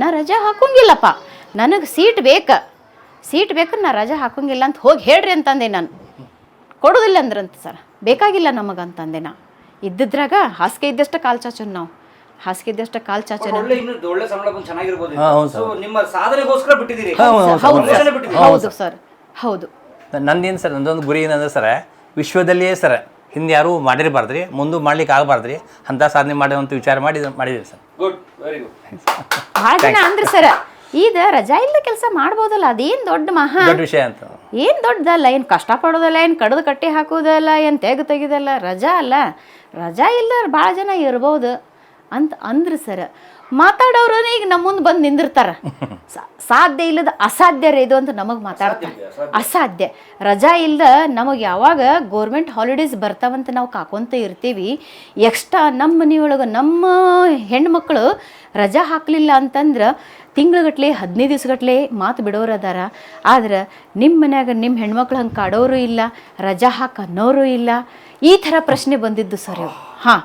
ನಾ ರಜಾ ಹಾಕೋಂಗಿಲ್ಲಪ್ಪ. ನನಗೆ ಸೀಟ್ ಬೇಕು. ಸೀಟ್ ಬೇಕು ನಾ ರಜಾ ಹಾಕೋಂಗಿಲ್ಲ ಅಂತ ಹೋಗಿ ಹೇಳ್ರಿ ಅಂತಂದೆ ನಾನು. ಕೊಡೋದಿಲ್ಲ ಅಂದ್ರಂತ ಸರ್. ಬೇಕಾಗಿಲ್ಲ ನಮಗಂತಂದೆ ನಾ. ಇದ್ದಿದ್ರಾಗ ಹಾಸಿಗೆ ಇದ್ದಷ್ಟು ಕಾಲು ಚಾಚು ನಾವು. ಹಾಸಿಗೆ ಇದ್ದಷ್ಟು ಕಾಲು ಚಾಚೋನ? ಒಳ್ಳೆ ಇನ್ನು ಒಳ್ಳೆ ಸಂಬಳ ಬಂದು ಚೆನ್ನಾಗಿರ್ಬೋದು ಹಾ, ಹೌದು ಸೊ ನಿಮ್ಮ ಸಾಧನೆಗೋಸ್ಕರ ಬಿಟ್ಟಿದ್ದೀರಿ. ಹಾ, ಹೌದು, ಹೌದು, ಹೌದು ಸರ್. ಬಿಟ್ಟಿದ್ದೀರಿ. ಹೌದು ಸರ್. ಹೌದು. ನಂದೇನು ಸರ್ ನಂದೊಂದು ಗುರಿ ಏನಂದ್ರೆ ಸರ್ ವಿಶ್ವದಲ್ಲಿಯೇ ಸರ್ ಹಿಂದೆ ಯಾರೂ ಮಾಡಿರಬಾರ್ದು ರೀ ಮುಂದೆ ಮಾಡ್ಲಿಕ್ಕೆ ಆಗಬಾರ್ದು ರೀ ಅಂಥ ಸಾಧನೆ ಮಾಡುವಂಥ ವಿಚಾರ ಮಾಡಿ ಮಾಡಿದ್ರಿ ಸರ್. ಗುಡ್ ವೆರಿ ಗುಡ್ ಭಾಳ ಜನ ಅಂದ್ರಿ ಸರ್. ಈಗ ರಜಾ ಇಲ್ಲದ ಕೆಲಸ ಮಾಡ್ಬೋದಲ್ಲ ಅದೇನು ದೊಡ್ಡ ಮಹಾ? ದೊಡ್ಡ ವಿಷಯ ಅಂತ. ಏನು ದೊಡ್ಡದಲ್ಲ ಏನ್ ಕಷ್ಟ ಪಡೋದಲ್ಲ ಏನ್ ಕಡದ ಕಟ್ಟಿ ಹಾಕೋದಲ್ಲ ಏನ್ ತೆಗೆ ತೆಗಿದಲ್ಲ ರಜಾ ಅಲ್ಲ. ರಜಾ ಇಲ್ಲ ಭಾಳ ಜನ ಇರ್ಬೋದು. ಅಂತ ಅಂದ್ರೆ ಸರ್. ಮಾತಾಡೋರು ಈಗ ನಮ್ಮ ಮುಂದೆ ಬಂದು ನಿಂದಿರ್ತಾರ. ಸಾಧ್ಯ ಇಲ್ಲದ ಅಸಾಧ್ಯ ರೀ ಇದು ಅಂತ ನಮಗೆ ಮಾತಾಡ್ತಾರೆ ಅಸಾಧ್ಯ ರಜಾ ಇಲ್ಲದ ನಮಗೆ ಯಾವಾಗ ಗೋರ್ಮೆಂಟ್ ಹಾಲಿಡೇಸ್ ಬರ್ತಾವಂತ ನಾವು ಕಾಕೊಂತ ಇರ್ತೀವಿ ಎಕ್ಸ್ಟ್ರಾ ನಮ್ಮ ಮನೆಯೊಳಗೆ ನಮ್ಮ ಹೆಣ್ಮಕ್ಳು ರಜಾ ಹಾಕಲಿಲ್ಲ ಅಂತಂದ್ರೆ ತಿಂಗ್ಳುಗಟ್ಲೆ ಹದಿನೈದು ದಿವ್ಸಗಟ್ಲೆ ಮಾತು ಬಿಡೋರು ಅದಾರ ಆದ್ರೆ ನಿಮ್ಮ ಮನ್ಯಾಗ ನಿಮ್ಮ ಹೆಣ್ಮಕ್ಳು ಹಂಗೆ ಕಾಡೋರು ಇಲ್ಲ ರಜಾ ಹಾಕನ್ನೋರು ಇಲ್ಲ. ಈ ಥರ ಪ್ರಶ್ನೆ ಬಂದಿದ್ದು ಸರ್ ಇವು. ಹಾಂ.